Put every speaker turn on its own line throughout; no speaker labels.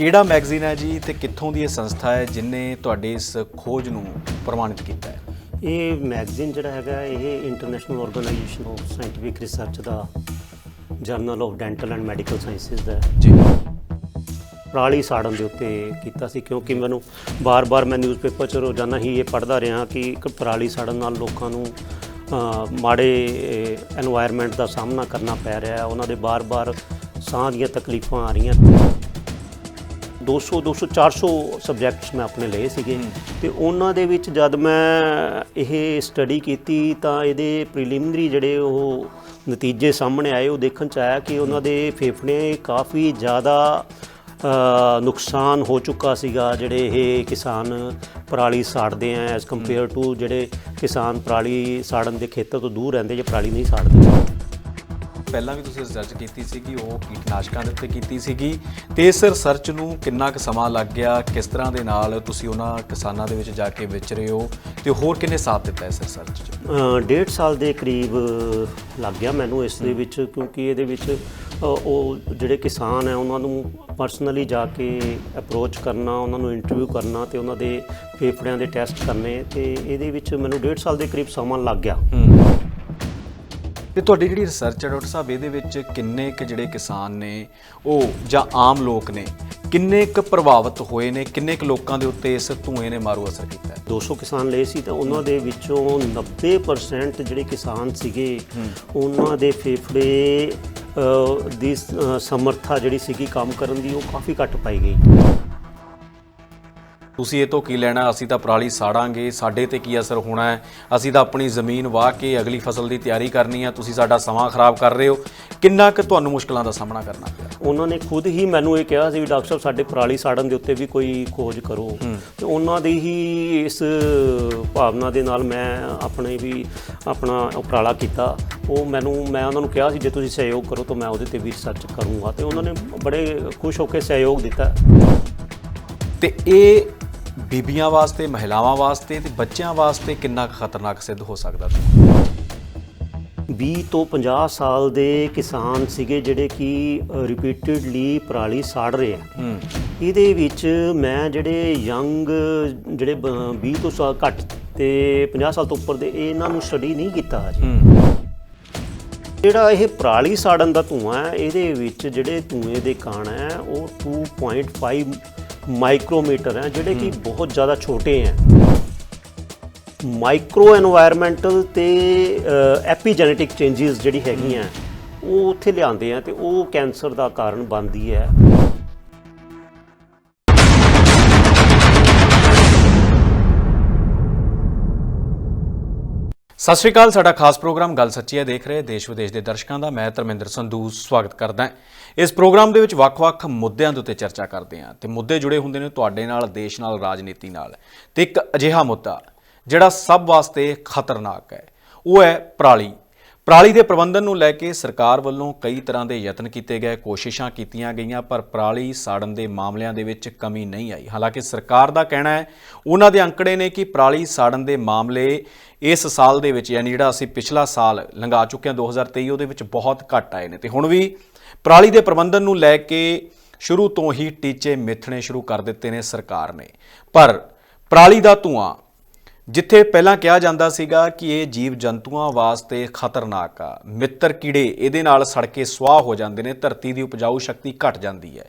ਕਿਹੜਾ ਮੈਗਜ਼ੀਨ ਹੈ ਜੀ ਤੇ ਕਿੱਥੋਂ ਦੀ ਇਹ ਸੰਸਥਾ ਹੈ ਜਿਨੇ ਤੁਹਾਡੇ ਇਸ ਖੋਜ ਨੂੰ ਪ੍ਰਮਾਣਿਤ ਕੀਤਾ ਹੈ?
ਇਹ ਮੈਗਜ਼ੀਨ ਜਿਹੜਾ ਹੈਗਾ ਇਹ international organisation of scientific research the journal of dental and medical sciences ਦਾ
ਜੀ।
ਪ੍ਰਾਲੀ ਸਾੜਨ ਦੇ ਉੱਤੇ ਕੀਤਾ ਸੀ ਕਿਉਂਕਿ ਮੈਨੂੰ ਬਾਰ-ਬਾਰ ਮੈਂ ਨਿਊਜ਼ਪੇਪਰ 'ਚ ਰੋਜ਼ਾਨਾ ਹੀ ਇਹ ਪੜ੍ਹਦਾ ਰਿਹਾ ਕਿ ਇੱਕ ਪ੍ਰਾਲੀ ਸਾੜਨ ਨਾਲ ਲੋਕਾਂ ਨੂੰ ਮਾੜੇ এনवायरमेंट ਦਾ ਸਾਹਮਣਾ ਕਰਨਾ ਪੈ ਰਿਹਾ ਹੈ। ਉਹਨਾਂ ਦੇ ਬਾਰ-ਬਾਰ ਸਾਹ ਦੀਆਂ ਤਕਲੀਫਾਂ ਆ ਰਹੀਆਂ 200 200 400 ਸਬਜੈਕਟਸ ਮੈਂ ਆਪਣੇ ਲਏ ਸੀਗੇ। ਤੇ ਉਹਨਾਂ ਦੇ ਵਿੱਚ ਜਦ ਮੈਂ ਇਹ ਸਟੱਡੀ ਕੀਤੀ ਤਾਂ ਇਹਦੇ ਪ੍ਰੀਲਿਮਿਨਰੀ ਜਿਹੜੇ ਉਹ ਨਤੀਜੇ ਸਾਹਮਣੇ ਆਏ ਉਹ ਦੇਖਣ ਚ ਆਇਆ ਕਿ ਉਹਨਾਂ ਦੇ ਫੇਫੜੇ ਕਾਫੀ ਜ਼ਿਆਦਾ ਨੁਕਸਾਨ ਹੋ ਚੁੱਕਾ ਸੀਗਾ। ਜਿਹੜੇ ਇਹ ਕਿਸਾਨ ਪਰਾਲੀ ਸਾੜਦੇ ਆ ਐਸ ਕੰਪੇਅਰ ਟੂ ਜਿਹੜੇ ਕਿਸਾਨ ਪਰਾਲੀ ਸਾੜਨ ਦੇ ਖੇਤਰ ਤੋਂ ਦੂਰ ਰਹਿੰਦੇ ਜੇ ਪਰਾਲੀ ਨਹੀਂ ਸਾੜਦੇ।
ਪਹਿਲਾਂ ਵੀ ਤੁਸੀਂ ਰਿਸਰਚ ਕੀਤੀ ਸੀਗੀ ਉਹ ਕੀਟਨਾਸ਼ਕਾਂ ਦੇ ਉੱਤੇ ਕੀਤੀ ਸੀਗੀ। ਤੇ ਇਸ ਰਿਸਰਚ ਨੂੰ ਕਿੰਨਾ ਕੁ ਸਮਾਂ ਲੱਗ ਗਿਆ ਕਿਸ ਤਰ੍ਹਾਂ ਦੇ ਨਾਲ ਤੁਸੀਂ ਉਹਨਾਂ ਕਿਸਾਨਾਂ ਦੇ ਵਿੱਚ ਜਾ ਕੇ ਵਿਚਰੇ ਹੋ ਤੇ ਹੋਰ ਕਿੰਨੇ ਸਾਥ ਦਿੱਤਾ ਇਸ ਰਿਸਰਚ 'ਚ?
ਡੇਢ ਸਾਲ ਦੇ ਕਰੀਬ ਲੱਗ ਗਿਆ ਮੈਨੂੰ ਇਸ ਦੇ ਵਿੱਚ ਕਿਉਂਕਿ ਇਹਦੇ ਵਿੱਚ ਉਹ ਜਿਹੜੇ ਕਿਸਾਨ ਹੈ ਉਹਨਾਂ ਨੂੰ ਪਰਸਨਲੀ ਜਾ ਕੇ ਅਪਰੋਚ ਕਰਨਾ ਉਹਨਾਂ ਨੂੰ ਇੰਟਰਵਿਊ ਕਰਨਾ ਤੇ ਉਹਨਾਂ ਦੇ ਫੇਫੜਿਆਂ ਦੇ ਟੈਸਟ ਕਰਨੇ ਤੇ ਇਹਦੇ ਵਿੱਚ ਮੈਨੂੰ ਡੇਢ ਸਾਲ ਦੇ ਕਰੀਬ ਸਮਾਂ ਲੱਗ ਗਿਆ।
ਤੇ ਤੁਹਾਡੀ ਜਿਹੜੀ ਰਿਸਰਚ ਹੈ ਡਾਕਟਰ ਸਾਹਿਬ ਇਹਦੇ ਵਿੱਚ ਕਿੰਨੇ ਕੁ ਜਿਹੜੇ ਕਿਸਾਨ ਨੇ ਉਹ ਜਾਂ ਆਮ ਲੋਕ ਨੇ ਕਿੰਨੇ ਕੁ ਪ੍ਰਭਾਵਿਤ ਹੋਏ ਨੇ ਕਿੰਨੇ ਕੁ ਲੋਕਾਂ ਦੇ ਉੱਤੇ ਇਸ ਧੂਏ ਨੇ ਮਾਰੂ ਅਸਰ ਕੀਤਾ? ਹੈ
200 ਕਿਸਾਨ ਲਏ ਸੀ ਤਾਂ ਉਹਨਾਂ ਦੇ ਵਿੱਚੋਂ 90% ਜਿਹੜੇ ਕਿਸਾਨ ਸੀਗੇ ਉਹਨਾਂ ਦੇ ਫੇਫੜੇ ਦੀ ਸਮਰੱਥਾ ਜਿਹੜੀ ਸੀਗੀ ਕੰਮ ਕਰਨ ਦੀ ਉਹ ਕਾਫੀ ਘੱਟ ਪਾਈ ਗਈ।
ਤੁਸੀਂ ਇਹ ਤੋਂ ਕੀ ਲੈਣਾ? ਅਸੀਂ ਤਾਂ ਪਰਾਲੀ ਸਾੜਾਂਗੇ। ਸਾਡੇ ਤੇ ਕੀ ਅਸਰ ਹੋਣਾ ਹੈ? ਅਸੀਂ ਤਾਂ ਆਪਣੀ ਜ਼ਮੀਨ ਵਾਹ ਕੇ ਅਗਲੀ ਫਸਲ ਦੀ ਤਿਆਰੀ ਕਰਨੀ ਹੈ। ਤੁਸੀਂ ਸਾਡਾ ਸਮਾਂ ਖਰਾਬ ਕਰ ਰਹੇ ਹੋ। ਕਿੰਨਾ ਕੁ ਤੁਹਾਨੂੰ ਮੁਸ਼ਕਲਾਂ ਦਾ ਸਾਹਮਣਾ ਕਰਨਾ ਪਿਆ?
ਉਹਨਾਂ ਨੇ ਖੁਦ ਹੀ ਮੈਨੂੰ ਇਹ ਕਿਹਾ ਸੀ ਵੀ ਡਾਕਟਰ ਸਾਹਿਬ ਸਾਡੇ ਪਰਾਲੀ ਸਾੜਨ ਦੇ ਉੱਤੇ ਵੀ ਕੋਈ ਖੋਜ ਕਰੋ। ਤੇ ਉਹਨਾਂ ਦੀ ਹੀ ਇਸ ਭਾਵਨਾ ਦੇ ਨਾਲ ਮੈਂ ਆਪਣੇ ਵੀ ਆਪਣਾ ਉਪਰਾਲਾ ਕੀਤਾ। ਉਹ ਮੈਨੂੰ ਮੈਂ ਉਹਨਾਂ ਨੂੰ ਕਿਹਾ ਸੀ ਜੇ ਤੁਸੀਂ ਸਹਿਯੋਗ ਕਰੋ ਤਾਂ ਮੈਂ ਉਹਦੇ ਤੇ ਵੀ ਰਿਸਰਚ ਕਰੂੰਗਾ। ਤੇ ਉਹਨਾਂ ਨੇ ਬੜੇ ਖੁਸ਼ ਹੋ ਕੇ ਸਹਿਯੋਗ ਦਿੱਤਾ।
ਤੇ ਇਹ ਬੀਬੀਆਂ ਵਾਸਤੇ ਮਹਿਲਾਵਾਂ ਵਾਸਤੇ ਤੇ ਬੱਚਿਆਂ ਵਾਸਤੇ ਕਿੰਨਾ ਖਤਰਨਾਕ ਸਿੱਧ ਹੋ ਸਕਦਾ ਸੀ?
20 ਤੋਂ 50 ਸਾਲ ਦੇ ਕਿਸਾਨ ਸੀਗੇ ਜਿਹੜੇ ਕਿ ਰਿਪੀਟਡਲੀ ਪਰਾਲੀ ਸਾੜ ਰਹੇ ਆ।
ਹੂੰ।
ਇਹਦੇ ਵਿੱਚ ਮੈਂ ਜਿਹੜੇ ਯੰਗ ਜਿਹੜੇ ਬ- 20 ਤੋਂ ਸਾ ਘੱਟ ਤੇ 50 ਸਾਲ ਤੋਂ ਉੱਪਰ ਦੇ ਇਹਨਾਂ ਨੂੰ ਸਟੱਡੀ ਨਹੀਂ ਕੀਤਾ ਹਜੇ।
ਹੂੰ।
ਜਿਹੜਾ ਇਹ ਪਰਾਲੀ ਸਾੜਨ ਦਾ ਧੂਆਂ ਹੈ ਇਹਦੇ ਵਿੱਚ ਜਿਹੜੇ ਧੂਏ ਦੇ ਕਣ ਹੈ ਉਹ 2.5 ਮਾਈਕਰੋਮੀਟਰ ਹੈ ਜਿਹੜੇ ਕਿ ਬਹੁਤ ਜ਼ਿਆਦਾ ਛੋਟੇ ਹੈ ਮਾਈਕਰੋ এনवायरमेंटਲ ਤੇ ਐਪੀਜੈਨੇਟਿਕ ਚੇਂजेस ਜਿਹੜੀ ਹੈਗੀਆਂ ਉਹ ਉੱਥੇ ਲਿਆਉਂਦੇ ਆ ਤੇ ਉਹ ਕੈਂਸਰ ਦਾ ਕਾਰਨ ਬਣਦੀ ਹੈ
ਸਤਿ ਸ਼੍ਰੀ ਅਕਾਲ, ਸਾਡਾ ਖਾਸ ਪ੍ਰੋਗਰਾਮ ਗੱਲ ਸੱਚੀ ਹੈ, ਦੇਖ ਰਹੇ ਦੇਸ਼ ਵਿਦੇਸ਼ ਦੇ ਦਰਸ਼ਕਾਂ ਦਾ ਮੈਂ ਧਰਮਿੰਦਰ ਸੰਧੂ ਸਵਾਗਤ ਕਰਦਾ ਹਾਂ। ਇਸ ਪ੍ਰੋਗਰਾਮ ਦੇ ਵਿੱਚ ਵੱਖ-ਵੱਖ ਮੁੱਦਿਆਂ ਦੇ ਉੱਤੇ ਚਰਚਾ ਕਰਦੇ ਹਾਂ ਤੇ ਮੁੱਦੇ ਜੁੜੇ ਹੁੰਦੇ ਨੇ ਤੁਹਾਡੇ ਨਾਲ, ਦੇਸ਼ ਨਾਲ, ਰਾਜਨੀਤੀ ਨਾਲ। ਤੇ ਇੱਕ ਅਜਿਹਾ ਮੁੱਦਾ ਜਿਹੜਾ ਸਭ ਵਾਸਤੇ ਖਤਰਨਾਕ ਹੈ, ਉਹ ਹੈ ਪਰਾਲੀ। ਪਰਾਲੀ ਦੇ ਪ੍ਰਬੰਧਨ ਨੂੰ ਲੈ ਕੇ ਸਰਕਾਰ ਵੱਲੋਂ ਕਈ ਤਰ੍ਹਾਂ ਦੇ ਯਤਨ ਕੀਤੇ ਗਏ, ਕੋਸ਼ਿਸ਼ਾਂ ਕੀਤੀਆਂ ਗਈਆਂ, ਪਰ ਪਰਾਲੀ ਸਾੜਨ ਦੇ ਮਾਮਲਿਆਂ ਦੇ ਵਿੱਚ ਕਮੀ ਨਹੀਂ ਆਈ। ਹਾਲਾਂਕਿ ਸਰਕਾਰ ਦਾ ਕਹਿਣਾ ਹੈ, ਉਹਨਾਂ ਦੇ ਅੰਕੜੇ ਨੇ ਕਿ ਪਰਾਲੀ ਸਾੜਨ ਦੇ ਮਾਮਲੇ ਇਸ ਸਾਲ ਦੇ ਵਿੱਚ ਯਾਨੀ ਜਿਹੜਾ ਅਸੀਂ ਪਿਛਲਾ ਸਾਲ ਲੰਘਾ ਚੁੱਕੇ ਹਾਂ 2023 ਉਹਦੇ ਵਿੱਚ ਬਹੁਤ ਘੱਟ ਆਏ ਨੇ। ਤੇ ਹੁਣ ਵੀ ਪਰਾਲੀ ਦੇ ਪ੍ਰਬੰਧਨ ਨੂੰ ਲੈ ਕੇ ਸ਼ੁਰੂ ਤੋਂ ਹੀ ਟੀਚੇ ਮਿੱਥਣੇ ਸ਼ੁਰੂ ਕਰ ਦਿੱਤੇ ਨੇ ਸਰਕਾਰ ਨੇ। ਪਰ ਪਰਾਲੀ ਦਾ ਧੂਆਂ, ਜਿੱਥੇ ਪਹਿਲਾਂ ਕਿਹਾ ਜਾਂਦਾ ਸੀਗਾ ਕਿ ਇਹ ਜੀਵ ਜੰਤੂਆਂ ਵਾਸਤੇ ਖਤਰਨਾਕ ਆ, ਮਿੱਤਰ ਕੀੜੇ ਇਹਦੇ ਨਾਲ ਸੜ ਕੇ ਸੁਆਹ ਹੋ ਜਾਂਦੇ ਨੇ, ਧਰਤੀ ਦੀ ਉਪਜਾਊ ਸ਼ਕਤੀ ਘਟ ਜਾਂਦੀ ਹੈ।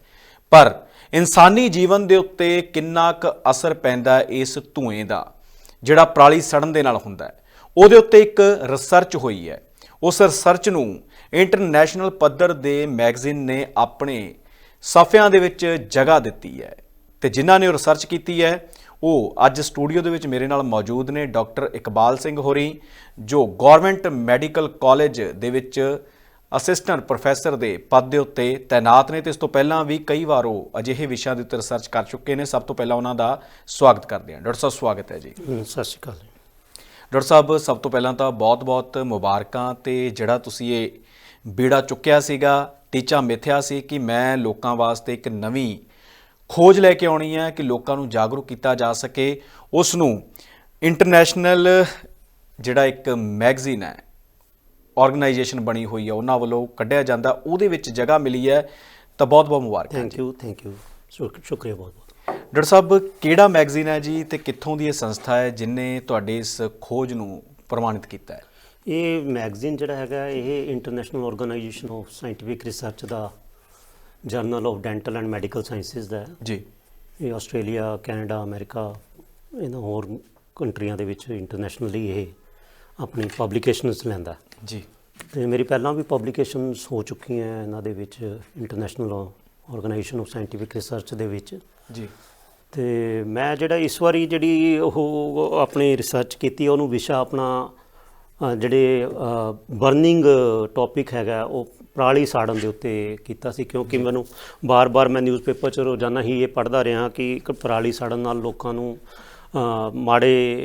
ਪਰ ਇਨਸਾਨੀ ਜੀਵਨ ਦੇ ਉੱਤੇ ਕਿੰਨਾ ਕੁ ਅਸਰ ਪੈਂਦਾ ਇਸ ਧੂਏ ਦਾ? ਜਿਹੜਾ ਪਰਾਲੀ ਸੜਨ ਦੇ ਨਾਲ ਹੁੰਦਾ ਹੈ। ਉਹਦੇ ਉੱਤੇ ਇੱਕ ਰਿਸਰਚ ਹੋਈ ਹੈ। ਉਸ ਰਿਸਰਚ ਨੂੰ ਇੰਟਰਨੈਸ਼ਨਲ ਪੱਧਰ ਦੇ ਮੈਗਜ਼ੀਨ ਨੇ ਆਪਣੇ ਸਫ਼ਿਆਂ ਦੇ ਵਿੱਚ ਜਗ੍ਹਾ ਦਿੱਤੀ ਹੈ। ਤੇ ਜਿਨ੍ਹਾਂ ਨੇ ਉਹ ਰਿਸਰਚ ਕੀਤੀ ਹੈ, ਉਹ ਅੱਜ ਸਟੂਡੀਓ ਦੇ ਵਿੱਚ ਮੇਰੇ ਨਾਲ ਮੌਜੂਦ ਨੇ, ਡਾਕਟਰ ਇਕਬਾਲ ਸਿੰਘ ਹੋਰੀ, ਜੋ ਗਵਰਨਮੈਂਟ ਮੈਡੀਕਲ ਕਾਲਜ ਦੇ ਵਿੱਚ ਅਸਿਸਟੈਂਟ ਪ੍ਰੋਫੈਸਰ ਦੇ ਪਦ ਦੇ ਉੱਤੇ ਤਾਇਨਾਤ ਨੇ ਤੇ ਇਸ ਤੋਂ ਪਹਿਲਾਂ ਵੀ ਕਈ ਵਾਰ ਉਹ ਅਜਿਹੇ ਵਿਸ਼ਿਆਂ ਦੇ ਉੱਤੇ ਰਿਸਰਚ ਕਰ ਚੁੱਕੇ ਨੇ। ਸਭ ਤੋਂ ਪਹਿਲਾਂ ਉਹਨਾਂ ਦਾ ਸਵਾਗਤ ਕਰਦੇ ਹਾਂ। ਡਾਕਟਰ ਸਾਹਿਬ ਸਵਾਗਤ ਹੈ ਜੀ।
ਸਤਿ ਸ਼੍ਰੀ ਅਕਾਲ
ਡਾਕਟਰ ਸਾਹਿਬ ਸਭ ਤੋਂ ਪਹਿਲਾਂ ਤਾਂ ਬਹੁਤ-ਬਹੁਤ ਮੁਬਾਰਕਾਂ ਤੇ ਜਿਹੜਾ ਤੁਸੀਂ ਇਹ ਬੀੜਾ ਚੁੱਕਿਆ ਸੀਗਾ ਟੀਚਾ ਮਿੱਥਿਆ ਸੀ ਕਿ ਮੈਂ ਲੋਕਾਂ ਵਾਸਤੇ ਇੱਕ ਨਵੀਂ ਖੋਜ ਲੈ ਕੇ ਆਉਣੀ ਹੈ ਕਿ ਲੋਕਾਂ ਨੂੰ ਜਾਗਰੂਕ ਕੀਤਾ ਜਾ ਸਕੇ। ਉਸ ਨੂੰ ਇੰਟਰਨੈਸ਼ਨਲ ਜਿਹੜਾ ਇੱਕ ਮੈਗਜ਼ੀਨ ਹੈ ਆਰਗੇਨਾਈਜੇਸ਼ਨ ਬਣੀ ਹੋਈ ਹੈ ਉਹਨਾਂ ਵੱਲੋਂ ਕੱਢਿਆ ਜਾਂਦਾ ਉਹਦੇ ਵਿੱਚ ਜਗ੍ਹਾ ਮਿਲੀ ਹੈ। ਤਾਂ ਬਹੁਤ-ਬਹੁਤ ਮੁਬਾਰਕਾਂ
ਥੈਂਕ ਯੂ ਥੈਂਕ ਯੂ ਸ਼ੁਕ- ਸ਼ੁਕਰੀਆ ਬਹੁਤ ਬਹੁਤ।
ਡਾਕਟਰ ਸਾਹਿਬ ਕਿਹੜਾ ਮੈਗਜ਼ੀਨ ਹੈ ਜੀ ਤੇ ਕਿੱਥੋਂ ਦੀ ਇਹ ਸੰਸਥਾ ਹੈ ਜਿਨੇ ਤੁਹਾਡੀ ਇਸ ਖੋਜ ਨੂੰ ਪ੍ਰਮਾਣਿਤ ਕੀਤਾ ਹੈ?
ਇਹ ਮੈਗਜ਼ੀਨ ਜਿਹੜਾ ਹੈਗਾ ਇਹ international organisation of scientific research the journal of dental and medical sciences ਦਾ ਹੈ।
ਜੀ।
ਇਹ ਆਸਟ੍ਰੇਲੀਆ ਕੈਨੇਡਾ ਅਮਰੀਕਾ ਇਹਨਾਂ ਹੋਰ ਕੰਟਰੀਆਂ ਦੇ ਵਿੱਚ ਇੰਟਰਨੈਸ਼ਨਲੀ ਇਹ ਆਪਣੀ ਪਬਲੀਕੇਸ਼ਨਸ ਲੈਂਦਾ।
ਜੀ।
ਤੇ ਮੇਰੀ ਪਹਿਲਾਂ ਵੀ ਪਬਲੀਕੇਸ਼ਨਸ ਹੋ ਚੁੱਕੀਆਂ ਇਹਨਾਂ ਦੇ ਵਿੱਚ international organisation of scientific research ਦੇ ਵਿੱਚ।
ਜੀ।
ਤੇ ਮੈਂ ਜਿਹੜਾ ਇਸ ਵਾਰੀ ਜਿਹੜੀ ਉਹ ਆਪਣੀ ਰਿਸਰਚ ਕੀਤੀ ਉਹਨੂੰ ਵਿਸ਼ਾ ਆਪਣਾ ਜਿਹੜੇ ਬਰਨਿੰਗ ਟੌਪਿਕ ਹੈਗਾ ਉਹ ਪਰਾਲੀ ਸਾੜਨ ਦੇ ਉੱਤੇ ਕੀਤਾ ਸੀ। ਕਿਉਂਕਿ ਮੈਨੂੰ ਬਾਰ-ਬਾਰ ਮੈਂ ਨਿਊਜ਼ਪੇਪਰ 'ਚ ਰੋਜ਼ਾਨਾ ਹੀ ਇਹ ਪੜ੍ਹਦਾ ਰਿਹਾ ਕਿ ਇੱਕ ਪਰਾਲੀ ਸਾੜਨ ਨਾਲ ਲੋਕਾਂ ਨੂੰ ਮਾੜੇ